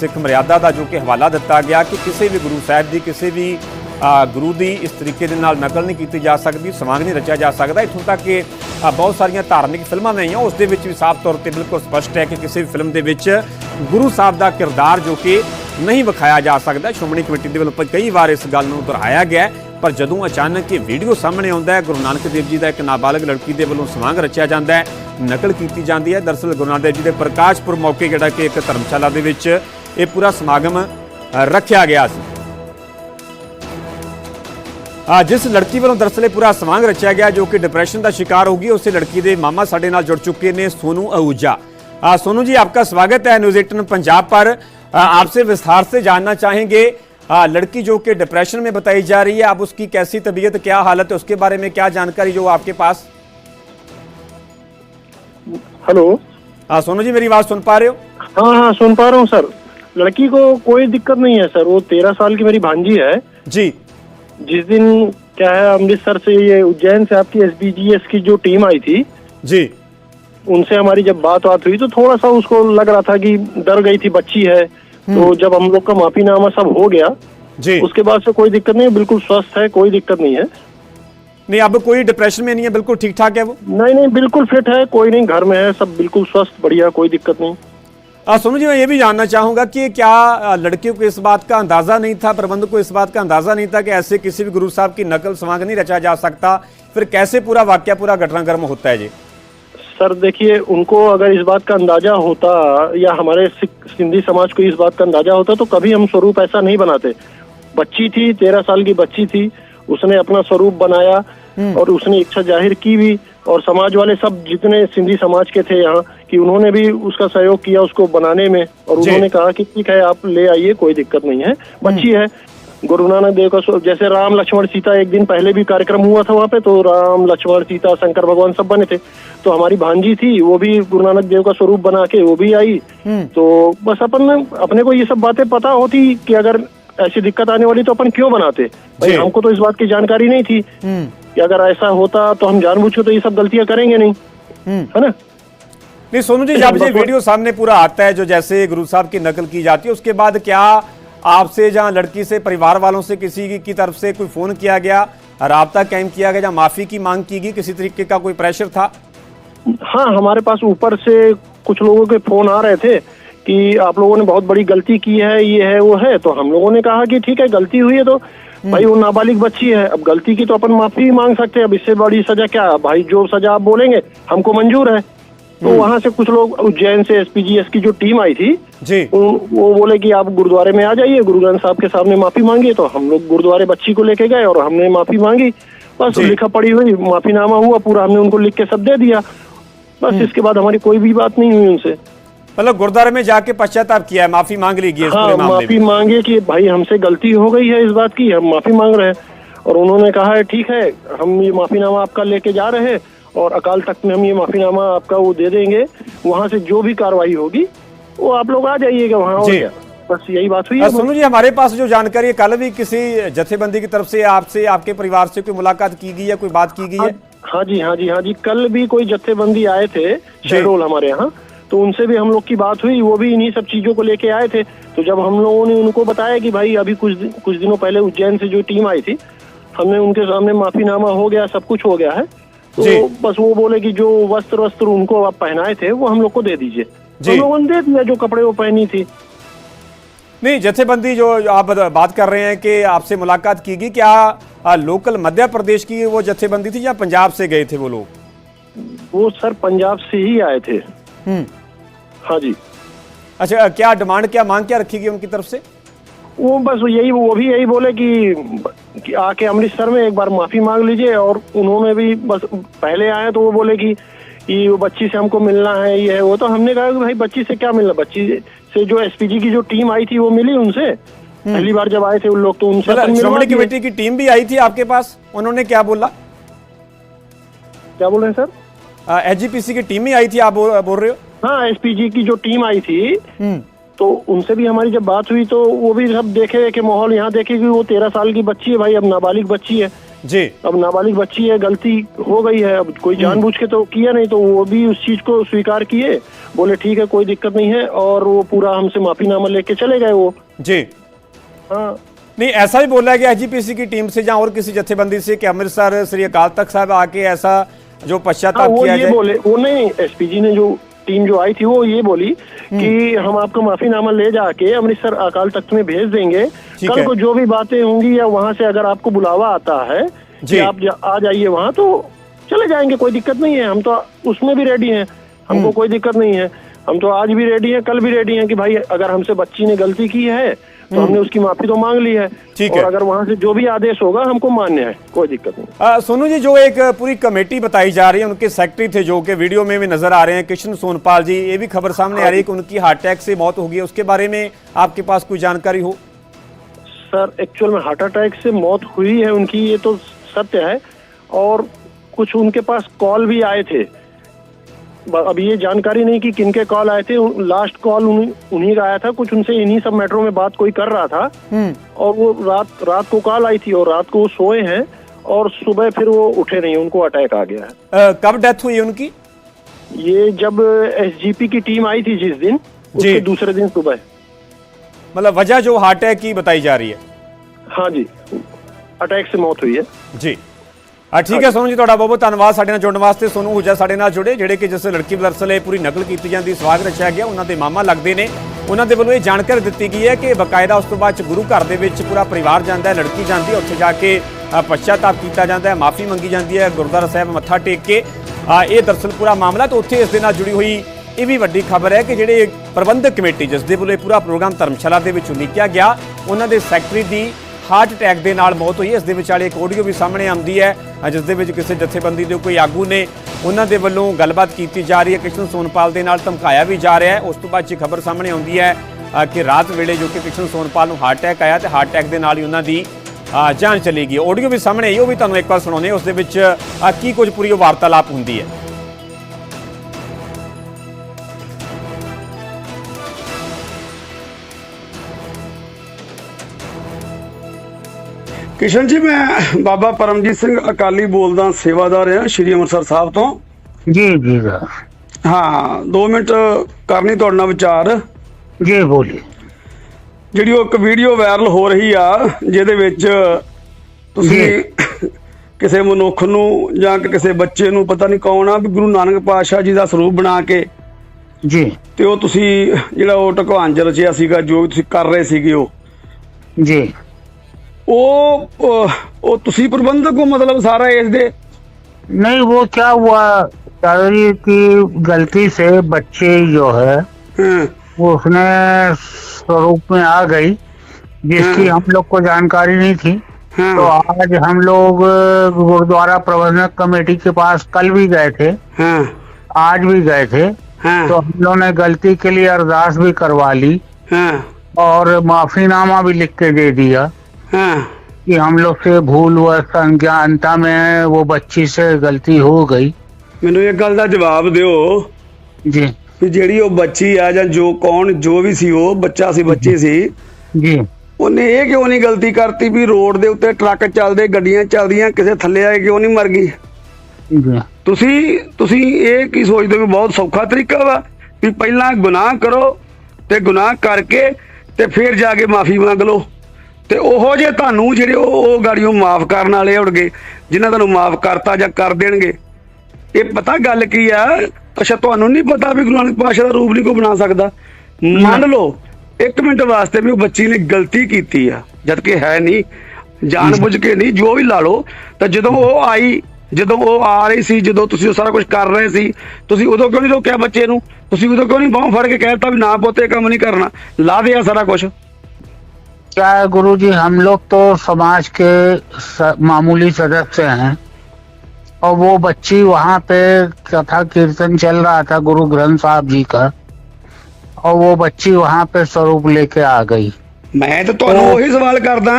ਸਿੱਖ ਮਰਿਆਦਾ ਦਾ ਜੋ ਕਿ ਹਵਾਲਾ ਦਿੱਤਾ ਗਿਆ ਕਿ ਕਿਸੇ ਵੀ ਗੁਰੂ ਸਾਹਿਬ ਦੀ, ਕਿਸੇ ਵੀ ਗੁਰੂ ਦੀ ਇਸ ਤਰੀਕੇ ਦੇ ਨਾਲ ਨਕਲ ਨਹੀਂ ਕੀਤੀ ਜਾ ਸਕਦੀ, ਸਵਾਂਗ ਨਹੀਂ ਰਚਿਆ ਜਾ ਸਕਦਾ। ਇੱਥੋਂ ਤੱਕ ਕਿ ਬਹੁਤ ਸਾਰੀਆਂ ਧਾਰਮਿਕ ਫਿਲਮਾਂ ਨੇ ਉਸ ਦੇ ਵਿੱਚ ਵੀ ਸਾਫ਼ ਤੌਰ ਤੇ ਬਿਲਕੁਲ ਸਪਸ਼ਟ ਹੈ ਕਿ ਕਿਸੇ ਵੀ ਫਿਲਮ ਦੇ ਵਿੱਚ ਗੁਰੂ ਸਾਹਿਬ ਦਾ ਕਿਰਦਾਰ ਜੋ ਕਿ ਨਹੀਂ ਵਿਖਾਇਆ ਜਾ ਸਕਦਾ। ਸ਼੍ਰੋਮਣੀ ਕਮੇਟੀ ਦੇ ਵੱਲੋਂ ਕਈ ਵਾਰ ਇਸ ਗੱਲ ਨੂੰ ਦੁਹਰਾਇਆ ਗਿਆ ਪਰ ਜਦੋਂ ਅਚਾਨਕ ਇਹ ਵੀਡੀਓ ਸਾਹਮਣੇ ਆਉਂਦਾ ਹੈ ਗੁਰੂ ਨਾਨਕ ਦੇਵ ਜੀ ਦਾ ਇੱਕ ਨਾਬਾਲਗ ਲੜਕੀ ਦੇ ਵੱਲੋਂ ਸਵਾਂਗ ਰਚਿਆ ਜਾਂਦਾ ਹੈ ਨਕਲ ਕੀਤੀ ਜਾਂਦੀ ਹੈ ਦਰਅਸਲ ਗੁਰੂ ਨਾਨਕ ਦੇਵ ਜੀ ਦੇ ਪ੍ਰਕਾਸ਼ਪੁਰ ਮੌਕੇ ਜਿਹੜਾ ਕਿ ਇੱਕ ਧਰਮਸ਼ਾਲਾ ਦੇ ਵਿੱਚ ਇਹ ਪੂਰਾ ਸਮਾਗਮ ਅ, ਰੱਖਿਆ ਗਿਆ ਸੀ ਆ ਜਿਸ ਲੜਕੀ ਵੱਲੋਂ ਦਰਅਸਲ ਇਹ ਪੂਰਾ ਸਵਾਂਗ ਰਚਿਆ ਗਿਆ ਜੋ ਕਿ ਡਿਪਰੈਸ਼ਨ ਦਾ शिकार होगी ਉਸੇ लड़की ਦੇ ਮਾਮਾ ਸਾਡੇ ਨਾਲ जुड़ चुके ने सोनू आहूजा आ, सोनू जी आपका स्वागत है न्यूज एटीन पंजाब पर आ, आपसे विस्तार से जानना चाहेंगे आ, लड़की जो कि डिप्रेशन में बताई जा रही है अब उसकी कैसी तबीयत क्या हालत है उसके बारे में क्या जानकारी जो आपके पास? हेलो। हाँ सोनू जी मेरी आवाज़ सुन पा रहे हो? हाँ हाँ सुन पा रहा हूँ सर। लड़की को कोई दिक्कत नहीं है सर। वो तेरह साल की मेरी भांजी है। जी। जिस दिन क्या है अमृतसर से ये उज्जैन से आपकी एसबीडीएस की जो टीम आई थी जी। उनसे हमारी जब बात बात हुई तो थोड़ा सा उसको लग रहा था कि डर गई थी बच्ची है। तो जब हम लोग का माफीनामा सब हो गया जी। उसके बाद से कोई दिक्कत नहीं है बिल्कुल स्वस्थ है कोई दिक्कत नहीं है। नहीं अब कोई डिप्रेशन में नहीं है बिल्कुल ठीक ठाक है वो? नहीं नहीं बिल्कुल फिट है कोई नहीं घर में है सब बिल्कुल स्वस्थ बढ़िया कोई दिक्कत नहीं। सोनू जी मैं ये भी जानना चाहूँगा कि क्या लड़कियों को इस बात का अंदाज़ा नहीं था प्रबंधक को इस बात का अंदाज़ा नहीं था कि ऐसे किसी भी गुरु साहब की नकल सवांग नहीं रचा जा सकता फिर कैसे पूरा वाक्य पूरा घटनाक्रम होता है जी? सर देखिए उनको अगर इस बात का अंदाज़ा होता या हमारे सिंधी समाज को इस बात का अंदाज़ा होता तो कभी हम स्वरूप ऐसा नहीं बनाते। बच्ची थी तेरह साल की बच्ची थी उसने अपना स्वरूप बनाया और उसने इच्छा ज़ाहिर की भी और समाज वाले सब जितने सिंधी समाज के थे यहाँ कि उन्होंने भी उसका सहयोग किया उसको बनाने में और उन्होंने कहा कि ठीक है आप ले आइए कोई दिक्कत नहीं है। बच्ची है गुरु नानक देव का जैसे राम लक्ष्मण सीता एक दिन पहले भी कार्यक्रम हुआ था वहाँ पे तो राम लक्ष्मण सीता शंकर भगवान सब बने थे। तो हमारी भांजी थी वो भी गुरु नानक देव का स्वरूप बना के वो भी आई। तो बस अपन अपने को ये सब बातें पता होती कि अगर ऐसी दिक्कत आने वाली तो अपन क्यों बनाते? भाई हमको तो इस बात की जानकारी नहीं थी कि अगर ऐसा होता तो हम जानबूझ के तो ये सब गलतियाँ करेंगे नहीं। है ना? नहीं सोनू जी जब ये वीडियो सामने पूरा आता है जो जैसे गुरु साहब की नकल की जाती है उसके बाद क्या आपसे जहाँ लड़की से परिवार वालों से किसी की, की तरफ़ से कोई फ़ोन किया गया राबता कायम किया गया या माफ़ी की मांग की गई किसी तरीके का कोई प्रेशर था? हाँ हमारे पास ऊपर से कुछ लोगों के फ़ोन आ रहे थे कि आप लोगों ने बहुत बड़ी गलती की है ये है वो है। तो हम लोगों ने कहा कि ठीक है गलती हुई है तो भाई वो नाबालिग बच्ची है अब गलती की तो अपन माफ़ी मांग सकते हैं अब इससे बड़ी सजा क्या? भाई जो सजा आप बोलेंगे हमको मंजूर है। तो वहाँ से कुछ लोग उज्जैन से एसपीजीएस की जो टीम आई थी जी। वो बोले कि आप गुरुद्वारे में आ जाइए गुरु ग्रंथ साहब के सामने माफ़ी मांगिए तो हम लोग गुरुद्वारे बच्ची को लेके गए और हमने माफ़ी मांगी। बस लिखा पड़ी हुई माफीनामा हुआ पूरा हमने उनको लिख के सब दे दिया। बस इसके बाद हमारी कोई भी बात नहीं हुई उनसे। मतलब गुरुद्वारे में जाके पश्चाताप किया है माफ़ी मांग ली गई हाँ माफ़ी मांगे कि भाई हमसे गलती हो गई है इस बात की हम माफ़ी मांग रहे हैं। और उन्होंने कहा है ठीक है हम ये माफीनामा आपका लेके जा रहे हैं और अकाल तख्त में हम ये माफीनामा आपका वो दे देंगे। वहाँ से जो भी कार्रवाई होगी वो आप लोग आ जाइएगा वहाँ बस यही बात हुई। सोनू जी हमारे पास जो जानकारी है कल भी किसी जथेबंदी की तरफ़ से आपसे आपके परिवार से कोई मुलाकात की गई है कोई बात की गई हाँ? है हाँ जी हाँ जी हाँ जी। कल भी कोई जत्थेबंदी आए थे शहडोल हमारे यहाँ तो उनसे भी हम लोग की बात हुई वो भी इन्हीं सब चीज़ों को लेके आए थे। तो जब हम लोगों ने उनको बताया कि भाई अभी कुछ कुछ दिनों पहले उज्जैन से जो टीम आई थी हमने उनके सामने माफीनामा हो गया सब कुछ हो गया है। तो बस वो बोले कि जो वस्त्र वस्त्र उनको आप पहनाए थे वो हम लोग को दे दीजिए। हम लोगों ने दे दिया जो कपड़े वो पहनी थी। नहीं जत्थेबंदी जो आप बात कर रहे हैं कि आपसे मुलाकात की गई क्या आ, लोकल मध्य प्रदेश की वो जथेबंदी थी या पंजाब से गए थे वो लोग? वो सर पंजाब से ही आए थे। हम्म। हाँ जी। अच्छा क्या डिमांड क्या मांग क्या रखी गई उनकी तरफ़ से? वो बस यही वो भी यही बोले कि, कि आके अमृतसर में एक बार माफ़ी मांग लीजिए और उन्होंने भी बस पहले आए तो वो बोले कि ये वो बच्ची से हमको मिलना है ये है वो तो हमने कहा कि भाई बच्ची से क्या मिलना बच्ची से जो एसपीजी की जो टीम आई थी वो मिली उनसे? पहली बार जब आए थे उन लोग तो उनसे श्रोमणी कमेटी की टीम भी आई थी आपके पास? उन्होंने क्या बोला? क्या बोल रहे हैं सर? एचजीपीसी की टीम ही आई थी आप बोल, बोल रहे हो? हाँ एसपीजी की जो टीम आई थी हम्म। तो उनसे भी हमारी जब बात हुई तो वो भी सब देखे कि माहौल यहाँ देखे कि वो तेरह साल की बच्ची है भाई अब नाबालिग बच्ची है। जी। अब नाबालिग बच्ची है गलती हो गई है। अब कोई जानबूझ के तो किया नहीं तो वो भी उस चीज़ को स्वीकार किए। बोले ठीक है कोई दिक्कत नहीं है। और वो पूरा हमसे माफीनामा लेके चले गए वो। जी। हाँ। नहीं ऐसा भी बोला गया एचजीपीसी की टीम से या और किसी जत्थेबंदी से कि अमृतसर श्री अकाल तख्त साहब आके ऐसा जो हाँ पश्चाताप वो किया ये बोले वो नहीं एसपीजी ने जो टीम जो आई थी वो ये बोली कि हम आपका माफीनामा ले जाके अमृतसर अकाल तख्त में भेज देंगे। कल को जो भी बातें होंगी या वहाँ से अगर आपको बुलावा आता है। कि आप जा, आ जाइए वहाँ तो चले जाएँगे कोई दिक्कत नहीं है। हम तो उसमें भी रेडी हैं। हम्म। हमको कोई दिक्कत नहीं है। हम तो आज भी रेडी हैं कल भी रेडी हैं कि भाई अगर हमसे बच्ची ने गलती की है तो हमने उसकी माफ़ी तो मांग ली है। ठीक और है। अगर वहाँ से जो भी आदेश होगा हमको मान्य है। कोई दिक्कत नहीं। आ, सोनू जी जो एक पूरी कमेटी बताई जा रही है उनके सेक्रेटरी थे जो कि वीडियो में भी नज़र आ रहे हैं। कृष्ण सोनपाल जी ये भी खबर सामने आ रही है कि उनकी हार्ट अटैक से मौत होगी उसके बारे में आपके पास कोई जानकारी हो? सर एक्चुअल में हार्ट अटैक से मौत हुई है उनकी ये तो सत्य है। और कुछ उनके पास कॉल भी आए थे। अब ये जानकारी नहीं कि किनके कॉल आए थे। लास्ट कॉल उन्हीं का आया था। कुछ उनसे इन्हीं सब मैटरों में बात कोई कर रहा था। और वो रात रात को कॉल आई थी और रात को वो सोए हैं और सुबह फिर वो उठे नहीं उनको अटैक आ गया है। कब डेथ हुई उनकी? ये जब एसजीपी की टीम आई थी जिस दिन उसके दूसरे दिन सुबह। मतलब वजह जो हार्ट अटैक की बताई जा रही है। हाँ जी। अटैक से मौत हुई है। ਜੀ ਆ ਠੀਕ ਹੈ ਸੋਨੂੰ ਜੀ ਤੁਹਾਡਾ ਬਹੁਤ ਬਹੁਤ ਧੰਨਵਾਦ ਸਾਡੇ ਨਾਲ ਜੁੜਨ ਵਾਸਤੇ। ਸੋਨੂੰ ਹੁਜਾ ਸਾਡੇ ਨਾਲ ਜੁੜੇ ਜਿਹੜੇ ਕਿ ਜਿਸ ਲੜਕੀ ਵਰਸਲੇ ਪੂਰੀ ਨਕਲ ਕੀਤੀ ਜਾਂਦੀ ਸਵਾਗਤ ਰਚਿਆ ਗਿਆ। ਉਹਨਾਂ ਦੇ ਮਾਮਾ ਲੱਗਦੇ ਨੇ। ਉਹਨਾਂ ਦੇ ਵੱਲੋਂ ਇਹ ਜਾਣਕਾਰੀ ਦਿੱਤੀ ਗਈ ਹੈ ਕਿ ਬਕਾਇਦਾ ਉਸ ਤੋਂ ਬਾਅਦ ਚ ਗੁਰੂ ਘਰ ਦੇ ਵਿੱਚ ਪੂਰਾ ਪਰਿਵਾਰ ਜਾਂਦਾ ਹੈ ਲੜਕੀ ਜਾਂਦੀ ਹੈ ਉੱਥੇ ਜਾ ਕੇ ਅ, ਕੀਤਾ ਜਾਂਦਾ ਹੈ ਮਾਫੀ ਮੰਗੀ ਜਾਂਦੀ ਹੈ ਗੁਰਦੁਆਰਾ ਸਾਹਿਬ ਮੱਥਾ ਟੇਕ ਕੇ ਇਹ ਦਰਸਲ ਪੂਰਾ ਮਾਮਲਾ ਤੇ ਉੱਥੇ ਇਸ ਦੇ ਨਾਲ ਜੁੜੀ ਹੋਈ ਇਹ ਵੀ ਵੱਡੀ ਖਬਰ ਹੈ ਕਿ ਜਿਹੜੇ ਪ੍ਰਬੰਧਕ ਕਮੇਟੀ ਜਿਸ ਦੇ ਵੱਲੋਂ ਇਹ ਪੂਰਾ ਪ੍ਰੋਗਰਾਮ ਧਰਮਸ਼ਾਲਾ ਦੇ ਵਿੱਚ ਉਲੀਕਿਆ ਗਿਆ ਉਹਨਾਂ ਦੇ ਸੈਕਟਰੀ ਦੀ ਹਾਰਟ ਅਟੈਕ ਦੇ ਨਾਲ ਮੌਤ ਹੋਈ ਹੈ। ਇਸ ਦੇ ਵਿਚਾਲੇ ਇੱਕ ਆਡੀਓ ਵੀ ਸਾਹਮਣੇ ਆਉਂਦੀ ਹੈ ਜਿਸ ਦੇ ਵਿੱਚ ਕਿਸੇ ਜਥੇਬੰਦੀ ਦੇ ਕੋਈ ਆਗੂ ਨੇ ਉਹਨਾਂ ਦੇ ਵੱਲੋਂ ਗੱਲਬਾਤ ਕੀਤੀ ਜਾ ਰਹੀ ਹੈ। ਕ੍ਰਿਸ਼ਨ ਸੋਨਪਾਲ ਦੇ ਨਾਲ ਧਮਕਾਇਆ ਵੀ ਜਾ ਰਿਹਾ ਹੈ। ਉਸ ਤੋਂ ਬਾਅਦ 'ਚ ਖਬਰ ਸਾਹਮਣੇ ਆਉਂਦੀ ਹੈ ਕਿ ਰਾਤ ਵੇਲੇ ਜੋ ਕਿ ਕ੍ਰਿਸ਼ਨ ਸੋਨਪਾਲ ਨੂੰ ਹਾਰਟ ਅਟੈਕ ਆਇਆ ਤੇ ਹਾਰਟ ਅਟੈਕ ਦੇ ਨਾਲ ਹੀ ਉਹਨਾਂ ਦੀ ਅ, ਜਾਨ ਚਲੀ ਗਈ। ਆਡੀਓ ਵੀ ਸਾਹਮਣੇ ਆਈ ਉਹ ਵੀ ਤੁਹਾਨੂੰ ਇੱਕ ਵਾਰ ਸੁਣਾਉਂਦੇ ਹਾਂ। ਉਸ ਦੇ ਵਿੱਚ ਕੀ ਕੁਝ ਪੂਰੀ ਉਹ ਵਾਰਤਾਲਾਪ ਹੁੰਦੀ ਹੈ। ਕਿਸ਼ਨ ਜੀ ਮੈਂ ਬਾਬਾ ਪਰਮਜੀਤ ਸਿੰਘ ਅਕਾਲੀ ਬੋਲਦਾ ਸੇਵਾਦਾਰ ਹਾਂ ਸ਼੍ਰੀ ਅੰਮ੍ਰਿਤਸਰ ਸਾਹਿਬ ਤੋਂ। ਜੀ ਜੀ ਹਾਂ 2 ਮਿੰਟ ਕਰਨੀ ਤੁਹਾਡੇ ਨਾਲ ਵਿਚਾਰ। ਜੀ ਬੋਲੀ ਜਿਹੜੀ ਉਹ ਇੱਕ ਵੀਡੀਓ ਵਾਇਰਲ ਹੋ ਰਹੀ ਆ ਜਿਹਦੇ ਵਿੱਚ ਤੁਸੀਂ ਕਿਸੇ ਮਨੁੱਖ ਨੂੰ ਜਾਂ ਕਿਸੇ ਬੱਚੇ ਨੂੰ ਪਤਾ ਨਹੀਂ ਕੌਣ ਆ ਵੀ ਗੁਰੂ ਨਾਨਕ ਪਾਤਸ਼ਾਹ ਜੀ ਦਾ ਸਰੂਪ ਬਣਾ ਕੇ ਜੀ। ਤੇ ਉਹ ਤੁਸੀਂ ਜਿਹੜਾ ਉਹ ਟਕਵਾਂਜ ਰਚਿਆ ਸੀਗਾ ਜੋ ਤੁਸੀਂ ਕਰ ਰਹੇ ਸੀਗੇ ਉਹ। ਜੀ। ਉਹ ਉਹ- ਉਹ ਤੁਸੀਂ ਪ੍ਰਬੰਧਕ ਹੋ ਮਤਲਬ ਸਾਰਾ ਇਸ ਦੇ नहीं वो क्या हुआ दादाजी की गलती से बच्चे जो है ਹਾਂ वो उसने स्वरूप में आ गई जिसकी हम लोग को जानकारी नहीं थी तो ਹਾਂ आज हम लोग गुरुद्वारा प्रबंधक कमेटी के पास कल भी गए थे ਹਾਂ आज भी गए थे ਹਾਂ तो हम लोगों ने गलती के लिए अरदास भी करवा ली ਹਾਂ और माफीनामा भी लिख के दे दिया ਹਾਂ कि हम लोग से भूल व संज्ञानता में वो बच्ची से गलती हो गई ਮੈਨੂੰ ਇੱਕ ਗੱਲ ਦਾ ਜਵਾਬ ਦਿਓ जी ਵੀ ਜਿਹੜੀ ਉਹ ਬੱਚੀ ਆ ਜਾਂ ਜੋ ਕੌਣ ਜੋ ਵੀ ਸੀ ਉਹ ਬੱਚਾ ਸੀ ਬੱਚੀ ਸੀ जी ਉਹਨੇ ਇਹ ਕਿਉਂ ਨਹੀਂ ਗਲਤੀ ਕਰਤੀ ਵੀ ਰੋਡ ਦੇ ਉੱਤੇ ਟਰੱਕ ਚੱਲਦੇ ਗੱਡੀਆਂ ਚੱਲਦੀਆਂ ਕਿਸੇ ਥੱਲੇ ਆਏ ਕਿਉਂ ਨਹੀਂ ਮਰ ਗਈ जी ਤੁਸੀਂ ਤੁਸੀਂ ਇਹ ਕੀ ਸੋਚਦੇ ਹੋ ਵੀ ਬਹੁਤ ਸੌਖਾ ਤਰੀਕਾ ਵਾ ਵੀ ਪਹਿਲਾਂ ਗੁਨਾਹ ਕਰੋ ਤੇ ਗੁਨਾਹ ਕਰਕੇ ਤੇ ਫਿਰ ਜਾ ਕੇ ਮਾਫੀ ਮੰਗ ਲਓ ਤੇ ਉਹੋ ਜੇ ਤੁਹਾਨੂੰ ਜਿਹੜੇ ਉਹ ਉਹ ਗਾੜੀਆਂ ਮਾਫ ਕਰਨ ਵਾਲੇ ਹੋਣਗੇ ਜਿਨ੍ਹਾਂ ਤੁਹਾਨੂੰ ਮਾਫ ਕਰਤਾ ਜਾਂ ਕਰ ਦੇਣਗੇ। ਇਹ ਪਤਾ ਗੱਲ ਕੀ ਆ? ਅੱਛਾ ਤੁਹਾਨੂੰ ਨਹੀਂ ਪਤਾ ਵੀ ਗੁਰੂ ਨਾਨਕ ਪਾਤਸ਼ਾਹ ਦਾ ਰੂਪ ਨਹੀਂ ਕੋਈ ਬਣਾ ਸਕਦਾ। ਮੰਨ ਲਓ ਇੱਕ ਮਿੰਟ ਵਾਸਤੇ ਵੀ ਉਹ ਬੱਚੀ ਨੇ ਗਲਤੀ ਕੀਤੀ ਆ ਜਦ ਕਿ ਹੈ ਨਹੀਂ ਜਾਣ ਬੁੱਝ ਕੇ ਨਹੀਂ ਜੋ ਵੀ ਲਾ ਲਓ ਤਾਂ ਜਦੋਂ ਉਹ ਆਈ ਜਦੋਂ ਉਹ ਆ ਰਹੀ ਸੀ ਜਦੋਂ ਤੁਸੀਂ ਉਹ ਸਾਰਾ ਕੁਝ ਕਰ ਰਹੇ ਸੀ ਤੁਸੀਂ ਉਦੋਂ ਕਿਉਂ ਨਹੀਂ ਰੋਕਿਆ ਬੱਚੇ ਨੂੰ? ਤੁਸੀਂ ਉਦੋਂ ਕਿਉਂ ਨਹੀਂ ਬਾਹੋਂ ਫੜ ਕੇ ਕਹਿਤਾ ਵੀ ਨਾ ਪੁੱਤੇ ਕੰਮ ਨਹੀਂ ਕਰਨਾ? ਲਾ ਦਿਆ ਸਾਰਾ ਕੁਝ। क्या है गुरु जी हम लोग तो समाज के स, मामूली सदस्य हैं और वो बच्ची वहाँ पे कथा कीर्तन चल रहा था गुरु ग्रंथ साहब जी का और वो बच्ची वहाँ पे स्वरूप लेके आ गई ਮੈਂ ਤਾਂ ਤੁਹਾਨੂੰ ਉਹੀ ਸਵਾਲ ਕਰਦਾ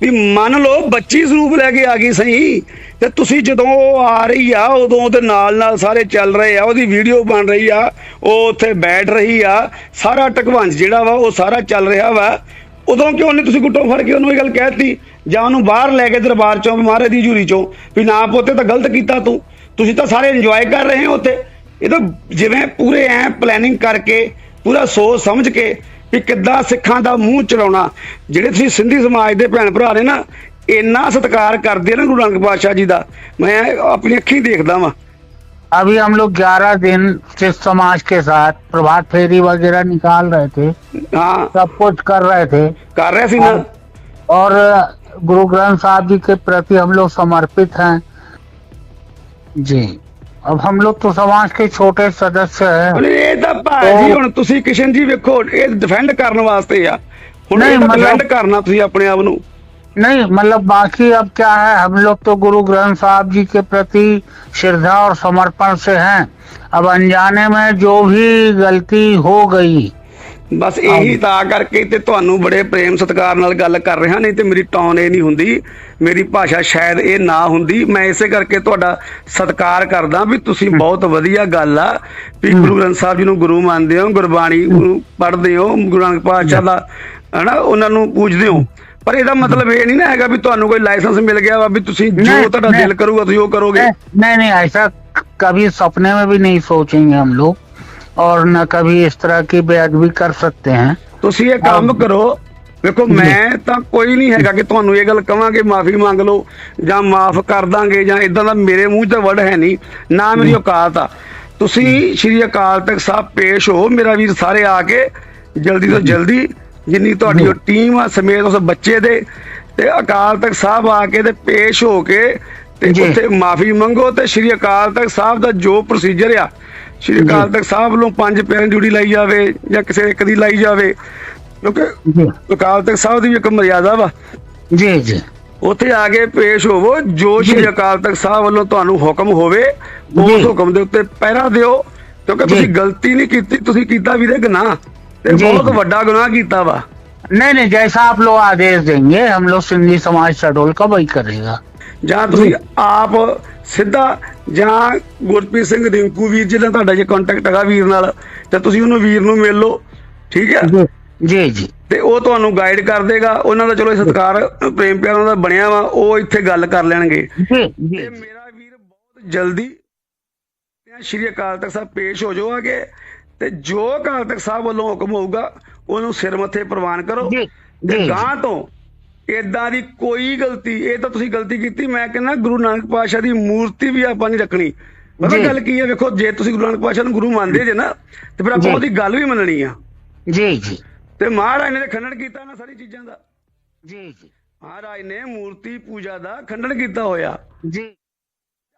ਵੀ ਮੰਨ ਲਓ ਬੱਚੀ ਸਰੂਪ ਲੈ ਕੇ ਆ ਗਈ ਸਹੀ ਤੇ ਤੁਸੀਂ ਜਦੋਂ ਉਹ ਆ ਰਹੀ ਆ ਉਦੋਂ ਉਹਦੇ ਨਾਲ ਨਾਲ ਸਾਰੇ ਚੱਲ ਰਹੇ ਆ ਉਹਦੀ ਵੀਡੀਓ ਬਣ ਰਹੀ ਆ ਉਹ ਉੱਥੇ ਬੈਠ ਰਹੀ ਆ ਸਾਰਾ ਟਕਵੰਜ ਜਿਹੜਾ ਵਾ ਉਹ ਸਾਰਾ ਚੱਲ ਰਿਹਾ ਵਾ ਉਦੋਂ ਕਿਉਂ ਨਹੀਂ ਤੁਸੀਂ ਗੁੱਟੋਂ ਫੜ ਕੇ ਉਹਨੂੰ ਇਹ ਗੱਲ ਕਹਿਤੀ? ਜਾਂ ਉਹਨੂੰ ਬਾਹਰ ਲੈ ਕੇ ਦਰਬਾਰ ਚੋਂ, ਮਹਾਰਾਜ ਦੀ ਹਜ਼ੂਰੀ ਚੋਂ, ਵੀ ਨਾ ਪੋਤੇ ਤਾਂ ਗਲਤ ਕੀਤਾ ਤੂੰ। ਤੁਸੀਂ ਤਾਂ ਸਾਰੇ ਇੰਜੋਏ ਕਰ ਰਹੇ ਹੋ ਉੱਥੇ। ਇਹ ਤਾਂ ਜਿਵੇਂ ਪੂਰੇ ਐ ਪਲੈਨਿੰਗ ਕਰਕੇ, ਪੂਰਾ ਸੋਚ ਸਮਝ ਕੇ ਵੀ ਕਿੱਦਾਂ ਸਿੱਖਾਂ ਦਾ ਮੂੰਹ ਚਲਾਉਣਾ। ਜਿਹੜੇ ਤੁਸੀਂ ਸਿੰਧੀ ਸਮਾਜ ਦੇ ਭੈਣ ਭਰਾ ਨੇ ਨਾ, ਇੰਨਾ ਸਤਿਕਾਰ ਕਰਦੇ ਆ ਨਾ ਗੁਰੂ ਨਾਨਕ ਪਾਤਸ਼ਾਹ ਜੀ ਦਾ। ਮੈਂ ਆਪਣੀ ਅੱਖੀਂ ਦੇਖਦਾ ਵਾਂ। अभी हम लोग ग्यारह दिन सिख समाज के साथ प्रभात फेरी वगैरह निकाल रहे थे ਹਾਂ सब कुछ कर रहे थे ਕਰ ਰਿਹਾ ਸੀ ਨਾ और गुरु ग्रंथ साहब जी के प्रति हम लोग समर्पित हैं जी अब हम लोग तो समाज के छोटे सदस्य हैं ਹੁਣ ਇਹ ਤਾਂ ਭਾਜੀ ਹੁਣ ਤੁਸੀਂ ਕਿਸ਼ਨ ਜੀ ਵੇਖੋ ਇਹ ਡਿਫੈਂਡ ਕਰਨ ਵਾਸਤੇ ਆ ਹੁਣ ਨਹੀਂ, ਇਹ ਮਤਲਬ- ਡਿਫੈਂਡ ਕਰਨਾ ਤੁਸੀਂ ਆਪਣੇ ਆਪ ਨੂੰ नहीं मतलब बाकी अब क्या है हम लोग तो गुरु ग्रंथ साहब जी के प्रति श्रद्धा और समर्पण से हैं अब अनजाने में जो भी गलती हो गई ਬਸ ਇਹੀ ਤਾਂ ਕਰਕੇ ਤੇ ਤੁਹਾਨੂੰ ਬੜੇ ਪ੍ਰੇਮ ਸਤਿਕਾਰ ਨਾਲ ਗੱਲ ਕਰ ਰਿਹਾ ਨਹੀਂ ਤੇ ਮੇਰੀ ਟੌਨ ਇਹ ਨਹੀਂ ਹੁੰਦੀ ਮੇਰੀ ਭਾਸ਼ਾ ਸ਼ਾਇਦ ਇਹ ਨਾ ਹੁੰਦੀ ਮੈਂ ਇਸੇ ਕਰਕੇ ਤੁਹਾਡਾ ਸਤਿਕਾਰ ਕਰਦਾ ਵੀ ਤੁਸੀਂ ਬਹੁਤ ਵਧੀਆ ਗੱਲ ਆ ਵੀ ਗੁਰੂ ਗ੍ਰੰਥ ਸਾਹਿਬ ਜੀ ਨੂੰ ਗੁਰੂ ਮੰਨਦੇ ਹੋ ਗੁਰਬਾਣੀ ਨੂੰ ਪੜ੍ਹਦੇ ਹੋ ਗੁਰੂ ਨਾਨਕ ਪਾਤਸ਼ਾਹ ਦਾ ਹਨਾ ਉਹਨਾਂ ਨੂੰ ਪੂਜਦੇ ਹੋ ਪਰ ਇਹਦਾ ਮਤਲਬ ਇਹ ਨਹੀਂ ਨਾ ਹੈਗਾ ਵੀ ਤੁਹਾਨੂੰ ਕੋਈ ਲਾਇਸੈਂਸ ਮਿਲ ਗਿਆ ਵਾ ਵੀ ਤੁਸੀਂ ਜੋ ਨਹੀਂ, ਤੁਹਾਡਾ ਨਹੀਂ। ਦਿਲ ਕਰੂਗਾ ਤੁਸੀਂ ਉਹ ਕਰੋਗੇ नहीं नहीं नहीं ऐसा कभी सपने में भी नहीं सोचेंगे हम लोग और न कभी इस तरह की बेअदबी कर सकते हैं ਤੁਸੀਂ ਇਹ ਕੰਮ ਕਰੋ ਵੇਖੋ ਮੈਂ ਤਾਂ ਕੋਈ ਨਹੀਂ ਹੈਗਾ ਕਿ ਤੁਹਾਨੂੰ ਇਹ ਗੱਲ ਕਵਾਂਗੇ ਮਾਫੀ ਮੰਗ ਲਓ ਜਾਂ ਮਾਫ ਕਰ ਦਾਂਗੇ ਜਾਂ ਇਦਾਂ ਦਾ ਮੇਰੇ ਮੂੰਹ 'ਚ ਵਰਡ ਹੈ ਨਹੀਂ ਨਾ ਮੇਰੀ ਔਕਾਤ ਆ ਤੁਸੀਂ ਸ਼੍ਰੀ ਅਕਾਲ ਤਖਤ ਸਾਹਿਬ ਪੇਸ਼ ਹੋ ਮੇਰਾ ਵੀਰ ਸਾਰੇ ਆ ਕੇ ਜਲਦੀ ਤੋਂ ਜਲਦੀ ਜਿੰਨੀ ਤੁਹਾਡੀ ਉਹ ਟੀਮ ਆ ਸਮੇਤ ਉਸ ਬੱਚੇ ਦੇ ਤੇ ਅਕਾਲ ਤਖਤ ਸਾਹਿਬ ਆ ਕੇ ਤੇ ਪੇਸ਼ ਹੋ ਕੇ ਤੇ ਉੱਥੇ ਮਾਫੀ ਮੰਗੋ ਤੇ ਸ਼੍ਰੀ ਅਕਾਲ ਤਖਤ ਸਾਹਿਬ ਦਾ ਜੋ ਪ੍ਰੋਸੀਜਰ ਆ ਸ਼੍ਰੀ ਅਕਾਲ ਤਖਤ ਸਾਹਿਬ ਵੱਲੋਂ ਪੰਜ ਪਿਆਰਿਆਂ ਜੁੜੀ ਲਾਈ ਜਾਵੇ ਜਾਂ ਕਿਸੇ ਇੱਕ ਦੀ ਲਾਈ ਜਾਵੇ ਕਿਉਂਕਿ ਅਕਾਲ ਤਖਤ ਸਾਹਿਬ ਦੀ ਵੀ ਇੱਕ ਮਰਿਆਦਾ ਵਾ। ਜੀ ਜੀ। ਉੱਥੇ ਆ ਕੇ ਪੇਸ਼ ਹੋਵੋ ਜੋ ਸ਼੍ਰੀ ਅਕਾਲ ਤਖਤ ਸਾਹਿਬ ਵੱਲੋਂ ਤੁਹਾਨੂੰ ਹੁਕਮ ਹੋਵੇ ਉਸ ਹੁਕਮ ਦੇ ਉੱਤੇ ਪਹਿਰਾ ਦਿਓ ਕਿਉਂਕਿ ਤੁਸੀਂ ਗਲਤੀ ਨਹੀਂ ਕੀਤੀ ਤੁਸੀਂ ਕੀਤਾ ਵੀਰੇ ਗੁਨਾਹ ਤੇ ਜੀ। ਬਹੁਤ ਵੱਡਾ ਗੁਨਾਹ ਕੀਤਾ ਵਾ नहीं नहीं जैसा आप लोग आदेश देंगे हम लोग सिंधी समाज शहडोल का वही करेगा ਜਾਂ ਤੁਸੀਂ ਆਪ ਸਿੱਧਾ ਜਾਂ ਗੁਰਪ੍ਰੀਤ ਸਿੰਘ ਰਿੰਕੂ ਵੀਰ ਜਿਹਦਾ ਤੁਹਾਡਾ ਜੇ ਕੰਟੈਕਟ ਹੈਗਾ ਵੀਰ ਨਾਲ ਤੇ ਤੁਸੀਂ ਉਹਨੂੰ ਵੀਰ ਨੂੰ ਮਿਲ ਲਓ ਠੀਕ ਹੈ जी जी जी ਤੇ ਉਹ ਤੁਹਾਨੂੰ ਗਾਈਡ ਕਰ ਦੇਗਾ ਉਹਨਾਂ ਦਾ ਚਲੋ ਇਹ ਸਤਿਕਾਰ ਪ੍ਰੇਮ ਪਿਆਰ ਉਹਨਾਂ ਦਾ ਬਣਿਆ ਵਾ ਉਹ ਇੱਥੇ ਗੱਲ ਕਰ ਲੈਣਗੇ जी जी ਤੇ ਮੇਰਾ ਵੀਰ ਬਹੁਤ ਜਲਦੀ ਤੇ ਸ਼੍ਰੀ ਅਕਾਲ ਤਖਤ ਸਾਹਿਬ ਪੇਸ਼ ਹੋ ਜਾਓਗੇ ਤੇ ਜੋ ਅਕਾਲ ਤਖਤ ਸਾਹਿਬ ਵੱਲੋਂ ਹੁਕਮ ਹੋਊਗਾ ਉਹਨੂੰ ਸਿਰ ਮੱਥੇ ਪ੍ਰਵਾਨ ਕਰੋ ਤੇ ਗਾਂ ਤੋਂ ਇਦਾਂ ਦੀ ਕੋਈ ਗਲਤੀ ਇਹ ਤਾਂ ਤੁਸੀਂ ਗਲਤੀ ਕੀਤੀ ਮੈਂ ਕਹਿੰਦਾ ਗੁਰੂ ਨਾਨਕ ਪਾਸ਼ਾ ਦੀ ਮੂਰਤੀ ਵੀ ਆਪਾਂ ਨਹੀਂ ਰੱਖਣੀ। ਪਤਾ ਗੱਲ ਕੀ ਹੈ ਵੇਖੋ ਜੇ ਤੁਸੀਂ ਗੁਰੂ ਨਾਨਕ ਪਾਸ਼ਾ ਨੂੰ ਗੁਰੂ ਮੰਨਦੇ ਜੇ ਨਾ ਤੇ ਫਿਰ ਆਪਾਂ ਉਹਦੀ ਗੱਲ ਵੀ ਮੰਨਣੀ ਆ। ਜੀ ਜੀ। ਤੇ ਮਹਾਰਾਜ ਨੇ ਖੰਡਨ ਕੀਤਾ ਨਾ ਸਾਰੀ ਚੀਜ਼ਾਂ ਦਾ। ਜੀ ਜੀ। ਮਹਾਰਾਜ ਨੇ ਮੂਰਤੀ ਪੂਜਾ ਦਾ ਖੰਡਨ ਕੀਤਾ ਹੋਇਆ। ਜੀ।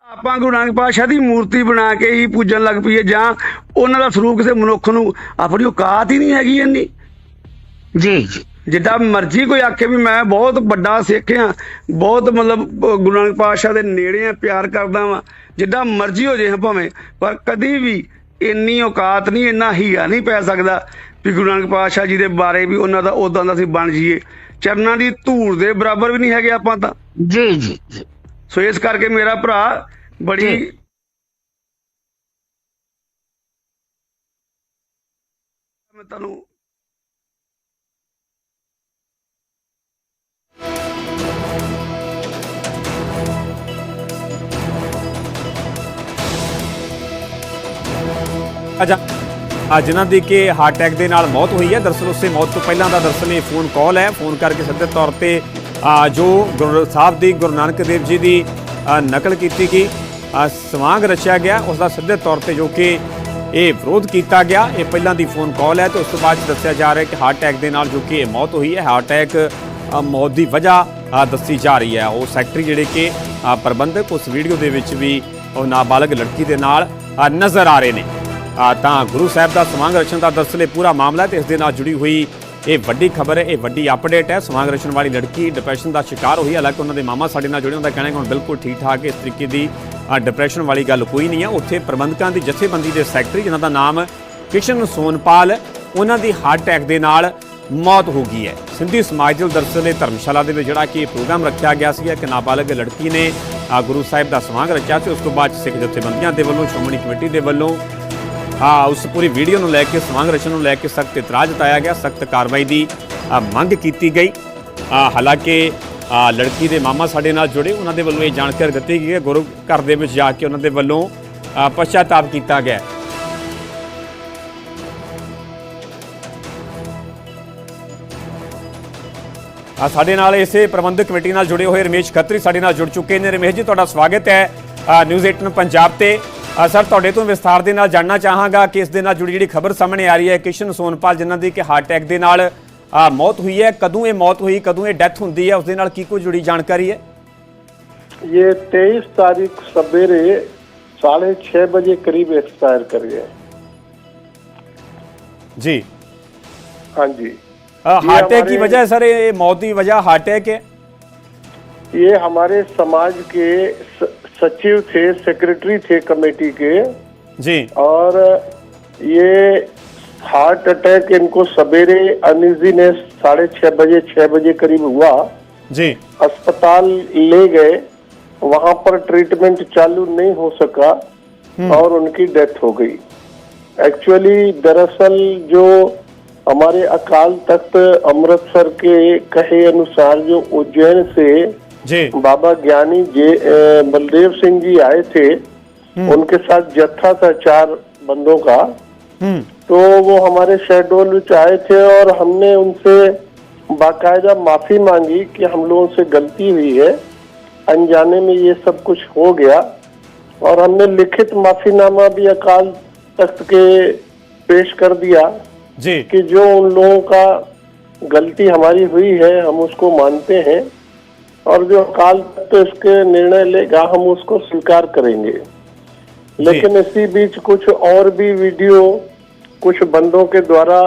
ਆਪਾਂ ਗੁਰੂ ਨਾਨਕ ਪਾਤਸ਼ਾਹ ਦੀ ਮੂਰਤੀ ਬਣਾ ਕੇ ਹੀ ਪੂਜਣ ਲੱਗ ਪਈਏ ਜਾਂ ਉਹਨਾਂ ਦਾ ਸਰੂਪ ਕਿਸੇ ਮਨੁੱਖ ਨੂੰ ਆਪਣੀ ਔਕਾਤ ਹੀ ਨਹੀਂ ਹੈਗੀ ਇੰਨੀ। ਜੀ। ਜਿੱਦਾਂ ਮਰਜ਼ੀ ਕੋਈ ਆਖੇ ਵੀ ਮੈਂ ਬਹੁਤ ਵੱਡਾ ਸਿੱਖ ਆ ਬਹੁਤ ਮਤਲਬ ਗੁਰੂ ਨਾਨਕ ਪਾਤਸ਼ਾਹ ਦੇ ਨੇੜੇ ਆ ਪਿਆਰ ਕਰਦਾ ਵਾਂ ਜਿੱਦਾਂ ਮਰਜ਼ੀ ਹੋ ਜੇ ਭਾਵੇਂ ਪਰ ਕਦੀ ਵੀ ਇੰਨੀ ਔਕਾਤ ਨਹੀਂ ਇੰਨਾ ਹੀਰਾ ਨਹੀਂ ਪੈ ਸਕਦਾ ਵੀ ਗੁਰੂ ਨਾਨਕ ਪਾਤਸ਼ਾਹ ਜੀ ਦੇ ਬਾਰੇ ਵੀ ਉਹਨਾਂ ਦਾ ਉਦਾਂ ਦਾ ਅਸੀਂ ਬਣ ਜਾਈਏ। ਚਰਨਾਂ ਦੀ ਧੂੜ ਦੇ ਬਰਾਬਰ ਵੀ ਨਹੀਂ ਹੈਗੇ ਆਪਾਂ ਤਾਂ। ਜੀ ਜੀ। ਸੋ ਇਸ ਕਰਕੇ ਮੇਰਾ ਭਰਾ ਬੜੀ। ਮੈਂ ਤੁਹਾਨੂੰ ਅਜਾ ਆ ਜਿਨ੍ਹਾਂ ਦੀ ਕਿ ਹਾਰਟ ਅਟੈਕ ਦੇ ਨਾਲ ਮੌਤ ਹੋਈ ਹੈ ਦਰਅਸਲ ਉਸੇ ਮੌਤ ਤੋਂ ਪਹਿਲਾਂ ਦਾ ਦਰਅਸਲ ਇਹ ਫੋਨ ਕਾਲ ਹੈ ਫੋਨ ਕਰਕੇ ਸਿੱਧੇ ਤੌਰ ਤੇ ਜੋ ਗੁਰੂ ਸਾਹਿਬ ਦੀ ਗੁਰੂ ਨਾਨਕ ਦੇਵ ਜੀ ਦੀ ਨਕਲ ਕੀਤੀ ਗਈ ਆ, ਰਚਿਆ ਗਿਆ ਉਸ ਦਾ ਸਿੱਧੇ ਤੌਰ ਤੇ ਜੋ ਕਿ ਇਹ ਵਿਰੋਧ ਕੀਤਾ ਗਿਆ ਇਹ ਪਹਿਲਾਂ ਦੀ ਫੋਨ ਕਾਲ ਹੈ ਤੇ ਉਸ ਤੋਂ ਬਾਅਦ ਦੱਸਿਆ ਜਾ ਰਿਹਾ ਕਿ ਹਾਰਟ ਅਟੈਕ ਦੇ ਨਾਲ ਜੋ ਕਿ ਇਹ ਮੌਤ ਹੋਈ ਹੈ ਹਾਰਟ ਅਟੈਕ ਮੌਤ ਦੀ ਵਜ੍ਹਾ ਦੱਸੀ ਜਾ ਰਹੀ ਹੈ। ਉਹ ਸੈਕਟਰੀ ਜਿਹੜੇ ਕਿ ਪ੍ਰਬੰਧਕ ਉਸ ਵੀਡੀਓ ਦੇ ਵਿੱਚ ਵੀ ਉਹ ਨਾਬਾਲਗ ਲੜਕੀ ਦੇ ਨਾਲ ਨਜ਼ਰ ਆ ਰਹੇ ਨੇ। ਤਾਂ ਗੁਰੂ ਸਾਹਿਬ ਦਾ ਸਮਾਂਗ ਰਚਨ ਦਾ ਦਰਅਸਲ ਇਹ ਪੂਰਾ ਮਾਮਲਾ ਹੈ ਤੇ ਇਸ ਦੇ ਨਾਲ ਜੁੜੀ ਹੋਈ ਇਹ ਵੱਡੀ ਖਬਰ ਹੈ, ਇਹ ਵੱਡੀ ਅਪਡੇਟ ਹੈ। ਸਮਾਂਗ ਰਚਨ ਵਾਲੀ ਲੜਕੀ ਡਿਪਰੈਸ਼ਨ ਦਾ ਸ਼ਿਕਾਰ ਹੋਈ। ਹਾਲਾਂਕਿ ਉਹਨਾਂ ਦੇ ਮਾਮਾ ਸਾਡੇ ਨਾਲ ਜੁੜੇ ਉਹਨਾਂ ਦਾ ਕਹਿਣਾ ਹੈ ਕਿ ਹੁਣ ਬਿਲਕੁਲ ਠੀਕ ਠਾਕ ਇਸ ਤਰੀਕੇ ਦੀ ਡਿਪਰੈਸ਼ਨ ਵਾਲੀ ਗੱਲ ਕੋਈ ਨਹੀਂ ਹੈ। ਉੱਥੇ ਪ੍ਰਬੰਧਕਾਂ ਦੀ ਜਥੇਬੰਦੀ ਦੇ ਸੈਕਟਰੀ ਜਿਨ੍ਹਾਂ ਦਾ ਨਾਮ ਕਿਸ਼ਨ ਸੋਨਪਾਲ, ਉਹਨਾਂ ਦੀ ਹਾਰਟ ਅਟੈਕ ਦੇ ਨਾਲ ਮੌਤ ਹੋ ਗਈ ਹੈ। ਸਿੰਧੀ ਸਮਾਜ ਦੇ ਦਰਅਸਲ ਇਹ ਧਰਮਸ਼ਾਲਾ ਦੇ ਵਿੱਚ ਜਿਹੜਾ ਕਿ ਇਹ ਪ੍ਰੋਗਰਾਮ ਰੱਖਿਆ ਗਿਆ ਸੀ ਕਿ ਨਾਬਾਲਗ ਲੜਕੀ ਨੇ ਗੁਰੂ ਸਾਹਿਬ ਦਾ ਸਮਾਗਮ ਰਚਿਆ ਸੀ। ਉਸ ਤੋਂ ਬਾਅਦ ਸਿੱਖ ਜਥੇਬੰਦੀਆਂ ਦੇ ਵੱਲੋਂ, ਸ਼੍ਰੋਮਣੀ ਕਮੇਟੀ ਦੇ ਵੱਲੋਂ ਆ ਉਸ ਪੂਰੀ ਵੀਡੀਓ ਨੂੰ ਲੈ ਕੇ ਸਮਾਗਮ ਰਚਨ ਨੂੰ ਲੈ ਕੇ ਸਖਤ ਇਤਰਾਜ਼ ਜਤਾਇਆ ਗਿਆ ਸਖਤ ਕਾਰਵਾਈ ਦੀ ਮੰਗ ਕੀਤੀ ਗਈ। ਹਾਲਾਂਕਿ ਲੜਕੀ ਦੇ ਮਾਮਾ ਸਾਡੇ ਨਾਲ ਜੁੜੇ ਉਹਨਾਂ ਦੇ ਵੱਲੋਂ ਇਹ ਜਾਣਕਾਰੀ ਦਿੱਤੀ ਗਈ ਹੈ। ਗੁਰੂ ਘਰ ਦੇ ਵਿੱਚ ਜਾ ਕੇ ਉਹਨਾਂ ਦੇ ਵੱਲੋਂ ਆ, ਕੀਤਾ ਗਿਆ ਆ ਸਾਡੇ ਨਾਲ ਇਸੇ ਪ੍ਰਬੰਧਕ ਕਮੇਟੀ ਨਾਲ ਜੁੜੇ ਹੋਏ ਰਮੇਸ਼ ਖੱਤਰੀ ਸਾਡੇ ਨਾਲ ਜੁੜ ਚੁੱਕੇ ਨੇ। ਰਮੇਸ਼ ਜੀ ਤੁਹਾਡਾ ਸਵਾਗਤ ਹੈ ਅ, ਨਿਊਜ਼ 18 ਪੰਜਾਬ ਤੇ। ਸਰ ਤੁਹਾਡੇ ਤੋਂ ਵਿਸਥਾਰ ਦੇ ਨਾਲ ਜਾਣਨਾ ਚਾਹਾਂਗਾ ਕਿ ਇਸ ਦੇ ਨਾਲ ਜੁੜੀ ਜਿਹੜੀ ਖਬਰ ਸਾਹਮਣੇ ਆ ਰਹੀ ਹੈ ਕਿਸ਼ਨ ਸੋਨਪਾਲ ਜਿਨ੍ਹਾਂ ਦੀ ਕਿ ਹਾਰਟ ਅਟੈਕ ਦੇ ਨਾਲ ਅ, ਮੌਤ ਹੋਈ ਹੈ ਕਦੋਂ ਇਹ ਮੌਤ ਹੋਈ ਕਦੋਂ ਇਹ ਡੈਥ ਹੁੰਦੀ ਹੈ ਉਸ ਦੇ ਨਾਲ ਕੀ ਕੋਈ ਜੁੜੀ ਜਾਣਕਾਰੀ ਹੈ ये तेईस तारीख सवेरे साढ़े छह बजे करीब एक्सपायर कर गए ਜੀ हाँ जी ਹਾਰਟ ਅਟੈਕ की हमारे- वजह है सर ये मौत की वजह हार्ट अटैक है ये हमारे समाज के स- सचिव थे सेक्रेटरी थे कमेटी के। जी। और ये हार्ट अटैक इनको सवेरे अनइजीनेस साढ़े छह बजे छह बजे करीब हुआ। जी। अस्पताल ले गए। वहाँ पर ट्रीटमेंट चालू नहीं हो सका और उनकी डेथ हो गई। एक्चुअली दरअसल जो हमारे अकाल तख्त अमृतसर के कहे अनुसार जो उज्जैन से जी। बाबा ज्ञानी जे बलदेव सिंह जी आए थे उनके साथ जत्था था चार बंदों का। हम्म। तो वो हमारे शहडोल में आए थे और हमने उनसे बाकायदा माफ़ी मांगी कि हम लोगों से गलती हुई है अनजाने में ये सब कुछ हो गया। और हमने लिखित माफीनामा भी अकाल तख्त के पेश कर दिया जी। कि जो उन लोगों का गलती हमारी हुई है हम उसको मानते हैं। और जो अकाल तख्त इसके निर्णय लेगा हम उसको स्वीकार करेंगे। लेकिन इसी बीच कुछ और भी वीडियो कुछ बंदों के द्वारा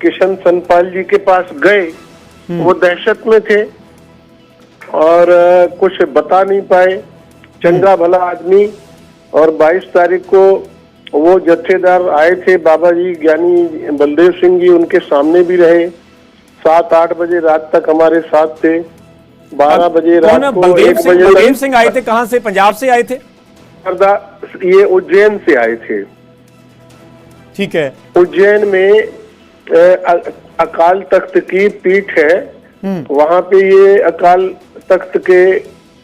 किशन सनपाल जी के पास गए वो दहशत में थे और कुछ बता नहीं पाए। चंगा भला आदमी और 22 तारीख को वो जत्थेदार आए थे बाबा जी ज्ञानी बलदेव सिंह जी उनके सामने भी रहे। सात आठ बजे रात तक हमारे साथ थे। बारह बजे रात को बलदेव सिंह बलदेव सिंह आए थे? कहाँ से? पंजाब से आए थे? ये उज्जैन से आए थे। ठीक है। उज्जैन में अकाल तख्त की पीठ है। वहाँ पे ये अकाल तख्त के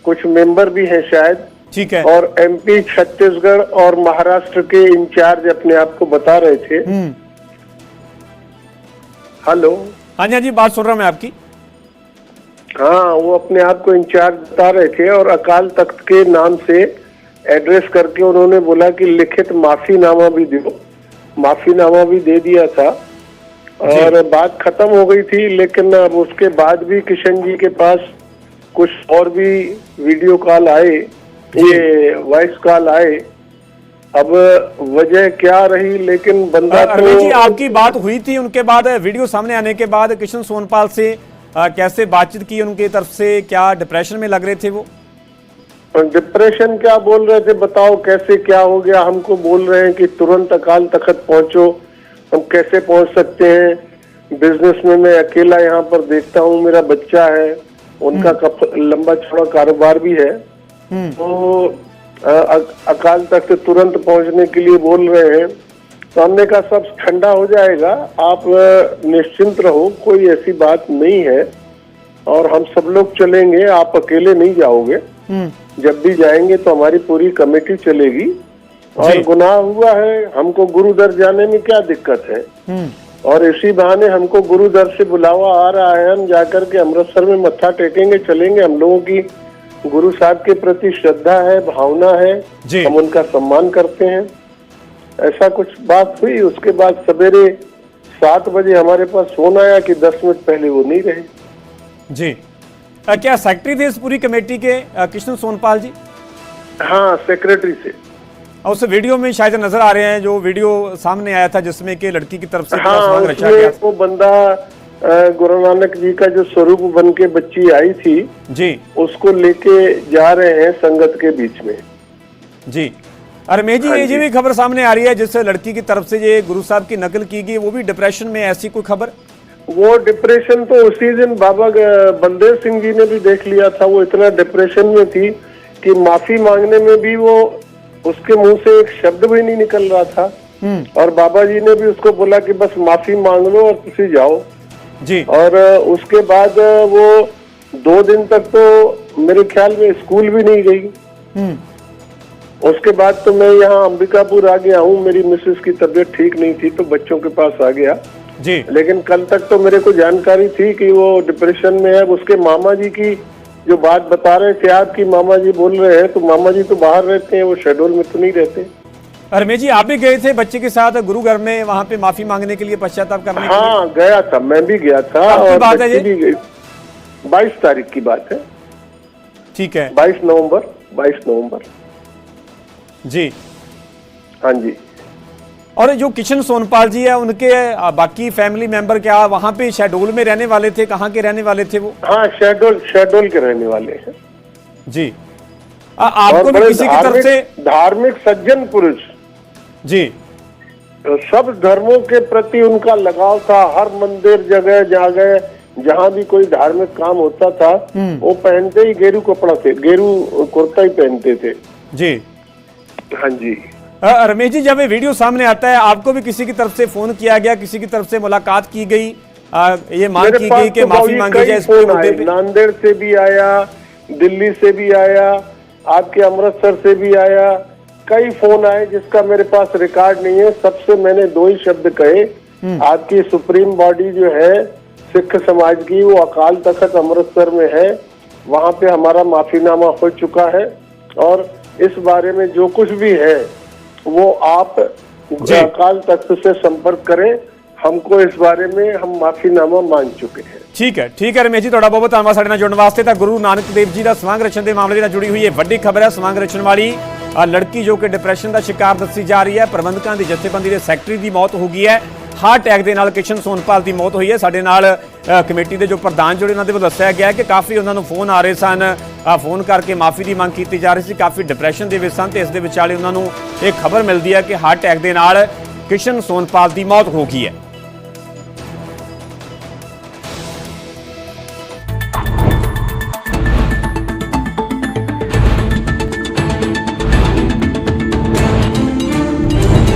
कुछ मेंबर भी हैं शायद। ठीक है। और एमपी छत्तीसगढ़ और महाराष्ट्र के इंचार्ज अपने आप को बता रहे थे। हम्म। हेलो। हाँ जी हाँ जी बात सुन रहा हूँ मैं आपकी। हाँ वो अपने आप को इंचार्ज बता रहे थे और अकाल तख्त के नाम से एड्रेस करके उन्होंने बोला कि लिखित माफीनामा भी दो। माफीनामा भी दे दिया था। और बात खत्म हो गई थी लेकिन अब उसके बाद भी किशन जी के पास कुछ और भी वीडियो कॉल आए ये वॉइस कॉल आए। अब वजह क्या रही लेकिन बंदा अरविंद जी तो आपकी बात हुई थी उनके बाद वीडियो सामने आने के बाद किशन सोनपाल से अ, कैसे बातचीत की उनकी तरफ़ से? क्या डिप्रेशन में लग रहे थे वो? डिप्रेशन क्या बोल रहे थे? बताओ कैसे क्या हो गया? हमको बोल रहे हैं कि तुरंत अकाल तखत पहुंचो। हम कैसे पहुँच सकते हैं? बिज़नेस में मैं अकेला यहाँ पर देखता हूँ मेरा बच्चा है उनका कप- लंबा छोड़ा कारोबार भी है। तो अ, अ- अकाल तख्त तुरंत पहुँचने के लिए बोल रहे हैं तो हमने कहा सब ठंडा हो जाएगा। आप निश्चिंत रहो कोई ऐसी बात नहीं है। और हम सब लोग चलेंगे आप अकेले नहीं जाओगे। जब भी जाएँगे तो हमारी पूरी कमेटी चलेगी। और गुनाह हुआ है हमको गुरु दर जाने में क्या दिक्कत है? हम्म। और इसी बहाने हमको गुरु दर से बुलावा आ रहा है। हम जाकर के अमृतसर में मत्था टेकेंगे चलेंगे। हम लोगों की गुरु साहब के प्रति श्रद्धा है भावना है। हम उनका सम्मान करते हैं। ऐसा कुछ बात हुई उसके बाद सवेरे सात बजे हमारे पास फ़ोन आया कि दस मिनट पहले वो नहीं रहे। जी। अ, क्या सेक्रेटरी थे इस पूरी कमेटी के कृष्ण सोनपाल जी? हाँ सेक्रेटरी से और उस वीडियो में शायद नज़र आ रहे हैं जो वीडियो सामने आया था जिसमें कि लड़की की तरफ़ से हाँ रचा गया। वो बंदा गुरु नानक जी का जो स्वरूप बन के बच्ची आई थी जी। उसको लेके जा रहे हैं संगत के बीच में। जी। रमेश जी हाँ ये भी खबर सामने आ रही है जिस लड़की की तरफ़ से ये गुरु साहब की नकल की गई वो भी डिप्रेशन में ऐसी कोई खबर? वो डिप्रेशन तो उसी दिन बाबा बलदेव सिंह जी ने भी देख लिया था वो इतना डिप्रेशन में थी कि माफ़ी मांगने में भी वो उसके मुँह से एक शब्द भी नहीं निकल रहा था। और बाबा जी ने भी उसको बोला कि बस माफ़ी मांग लो और तुसी जाओ। जी। और उसके बाद वो दो दिन तक तो मेरे ख्याल में स्कूल भी नहीं गई। हम्म। उसके बाद तो मैं यहाँ अंबिकापुर आ गया हूँ। मेरी मिसेस की तबीयत ठीक नहीं थी तो बच्चों के पास आ गया। जी। लेकिन कल तक तो मेरे को जानकारी थी कि वो डिप्रेशन में है। उसके मामा जी की जो बात बता रहे थे आपकी मामा जी बोल रहे हैं तो मामा जी तो बाहर रहते हैं वो शेड्यूल में तो नहीं रहते। रमेश जी आप भी गए थे बच्चे के साथ गुरु घर में वहाँ पे माफ़ी मांगने के लिए पश्चाताप करने के लिए? हाँ गया था मैं भी गया था और बात है भी गई बाईस तारीख की बात है। ठीक है। बाईस नवंबर बाईस नवंबर। जी। हाँ जी। और जो किशन सोनपाल जी है उनके बाकी फैमिली मेंबर क्या वहाँ पे शेड्यूल में रहने वाले थे? कहाँ के रहने वाले थे वो? हाँ शेड्यूल शेड्यूल के रहने वाले हैं। जी। आ, आपको भी किसी की तरफ़ से धार्मिक सज्जन पुरुष। जी। तो सब धर्मों के प्रति उनका लगाव था। हर मंदिर जगह जगह जहाँ भी कोई धार्मिक काम होता था वो पहनते ही गेरू कपड़ा थे गेरू कुर्ता ही पहनते थे। जी। हाँ जी। रमेश जी जब ये वीडियो सामने आता है आपको भी किसी की तरफ़ से फ़ोन किया गया किसी की तरफ़ से मुलाकात की गई? आ, ये मांग की गई कि तो माफ़ी मांगी जाए फ़ोन आए नांदेड़ से भी आया दिल्ली से भी आया आपके अमृतसर से भी आया कई फ़ोन आए जिसका मेरे पास रिकॉर्ड नहीं है। सबसे मैंने दो ही शब्द कहे आपकी सुप्रीम बॉडी जो है सिख समाज की वो अकाल तखत अमृतसर में है। वहाँ पे हमारा माफीनामा हो चुका है और इस बारे में जो कुछ भी है वो आप जी। अकाल तख्त से संपर्क करें हमको इस बारे में हम माफीनामा मांग चुके हैं ਠੀਕ ਹੈ ਠੀਕ ਹੈ ਰਮੇਸ਼ ਜੀ ਤੁਹਾਡਾ ਬਹੁਤ ਬਹੁਤ ਧੰਨਵਾਦ ਸਾਡੇ ਨਾਲ ਜੁੜਨ ਵਾਸਤੇ ਤਾਂ ਗੁਰੂ ਨਾਨਕ ਦੇਵ ਜੀ ਦਾ ਸਮਾਂਗ ਰਚਨ ਦੇ ਮਾਮਲੇ ਦੇ ਨਾਲ ਜੁੜੀ ਹੋਈ ਇਹ ਵੱਡੀ ਖਬਰ ਹੈ ਸਮਾਂਗ ਰਚਨ ਵਾਲੀ ਅ, ਲੜਕੀ ਜੋ ਕਿ ਡਿਪਰੈਸ਼ਨ ਦਾ ਸ਼ਿਕਾਰ ਦੱਸੀ ਜਾ ਰਹੀ ਹੈ ਪ੍ਰਬੰਧਕਾਂ ਦੀ ਜਥੇਬੰਦੀ ਦੇ ਸੈਕਟਰੀ ਦੀ ਮੌਤ ਹੋ ਗਈ ਹੈ ਹਾਰਟ ਅਟੈਕ ਦੇ ਨਾਲ ਕਿਸ਼ਨ ਸੋਨਪਾਲ ਦੀ ਮੌਤ ਹੋਈ ਹੈ। ਸਾਡੇ ਨਾਲ ਕਮੇਟੀ ਦੇ ਜੋ ਪ੍ਰਧਾਨ ਜੁੜੇ, ਉਹਨਾਂ ਦੇ ਵੱਲੋਂ ਦੱਸਿਆ ਗਿਆ ਕਿ ਕਾਫੀ ਉਹਨਾਂ ਨੂੰ ਫੋਨ ਆ ਰਹੇ ਸਨ। ਫੋਨ ਕਰਕੇ ਮਾਫੀ ਦੀ ਮੰਗ ਕੀਤੀ ਜਾ ਰਹੀ ਸੀ। ਕਾਫੀ ਡਿਪਰੈਸ਼ਨ ਦੇ ਵਿੱਚ ਸਨ ਤੇ ਇਸ ਦੇ ਵਿਚਾਲੇ ਉਹਨਾਂ ਨੂੰ ਇਹ ਖਬਰ ਮਿਲਦੀ ਹੈ ਕਿ ਹਾਰਟ ਅਟੈਕ ਦੇ ਨਾਲ ਕਿਸ਼ਨ ਸੋਨਪਾਲ ਦੀ ਮੌਤ ਹੋ ਗਈ ਹੈ।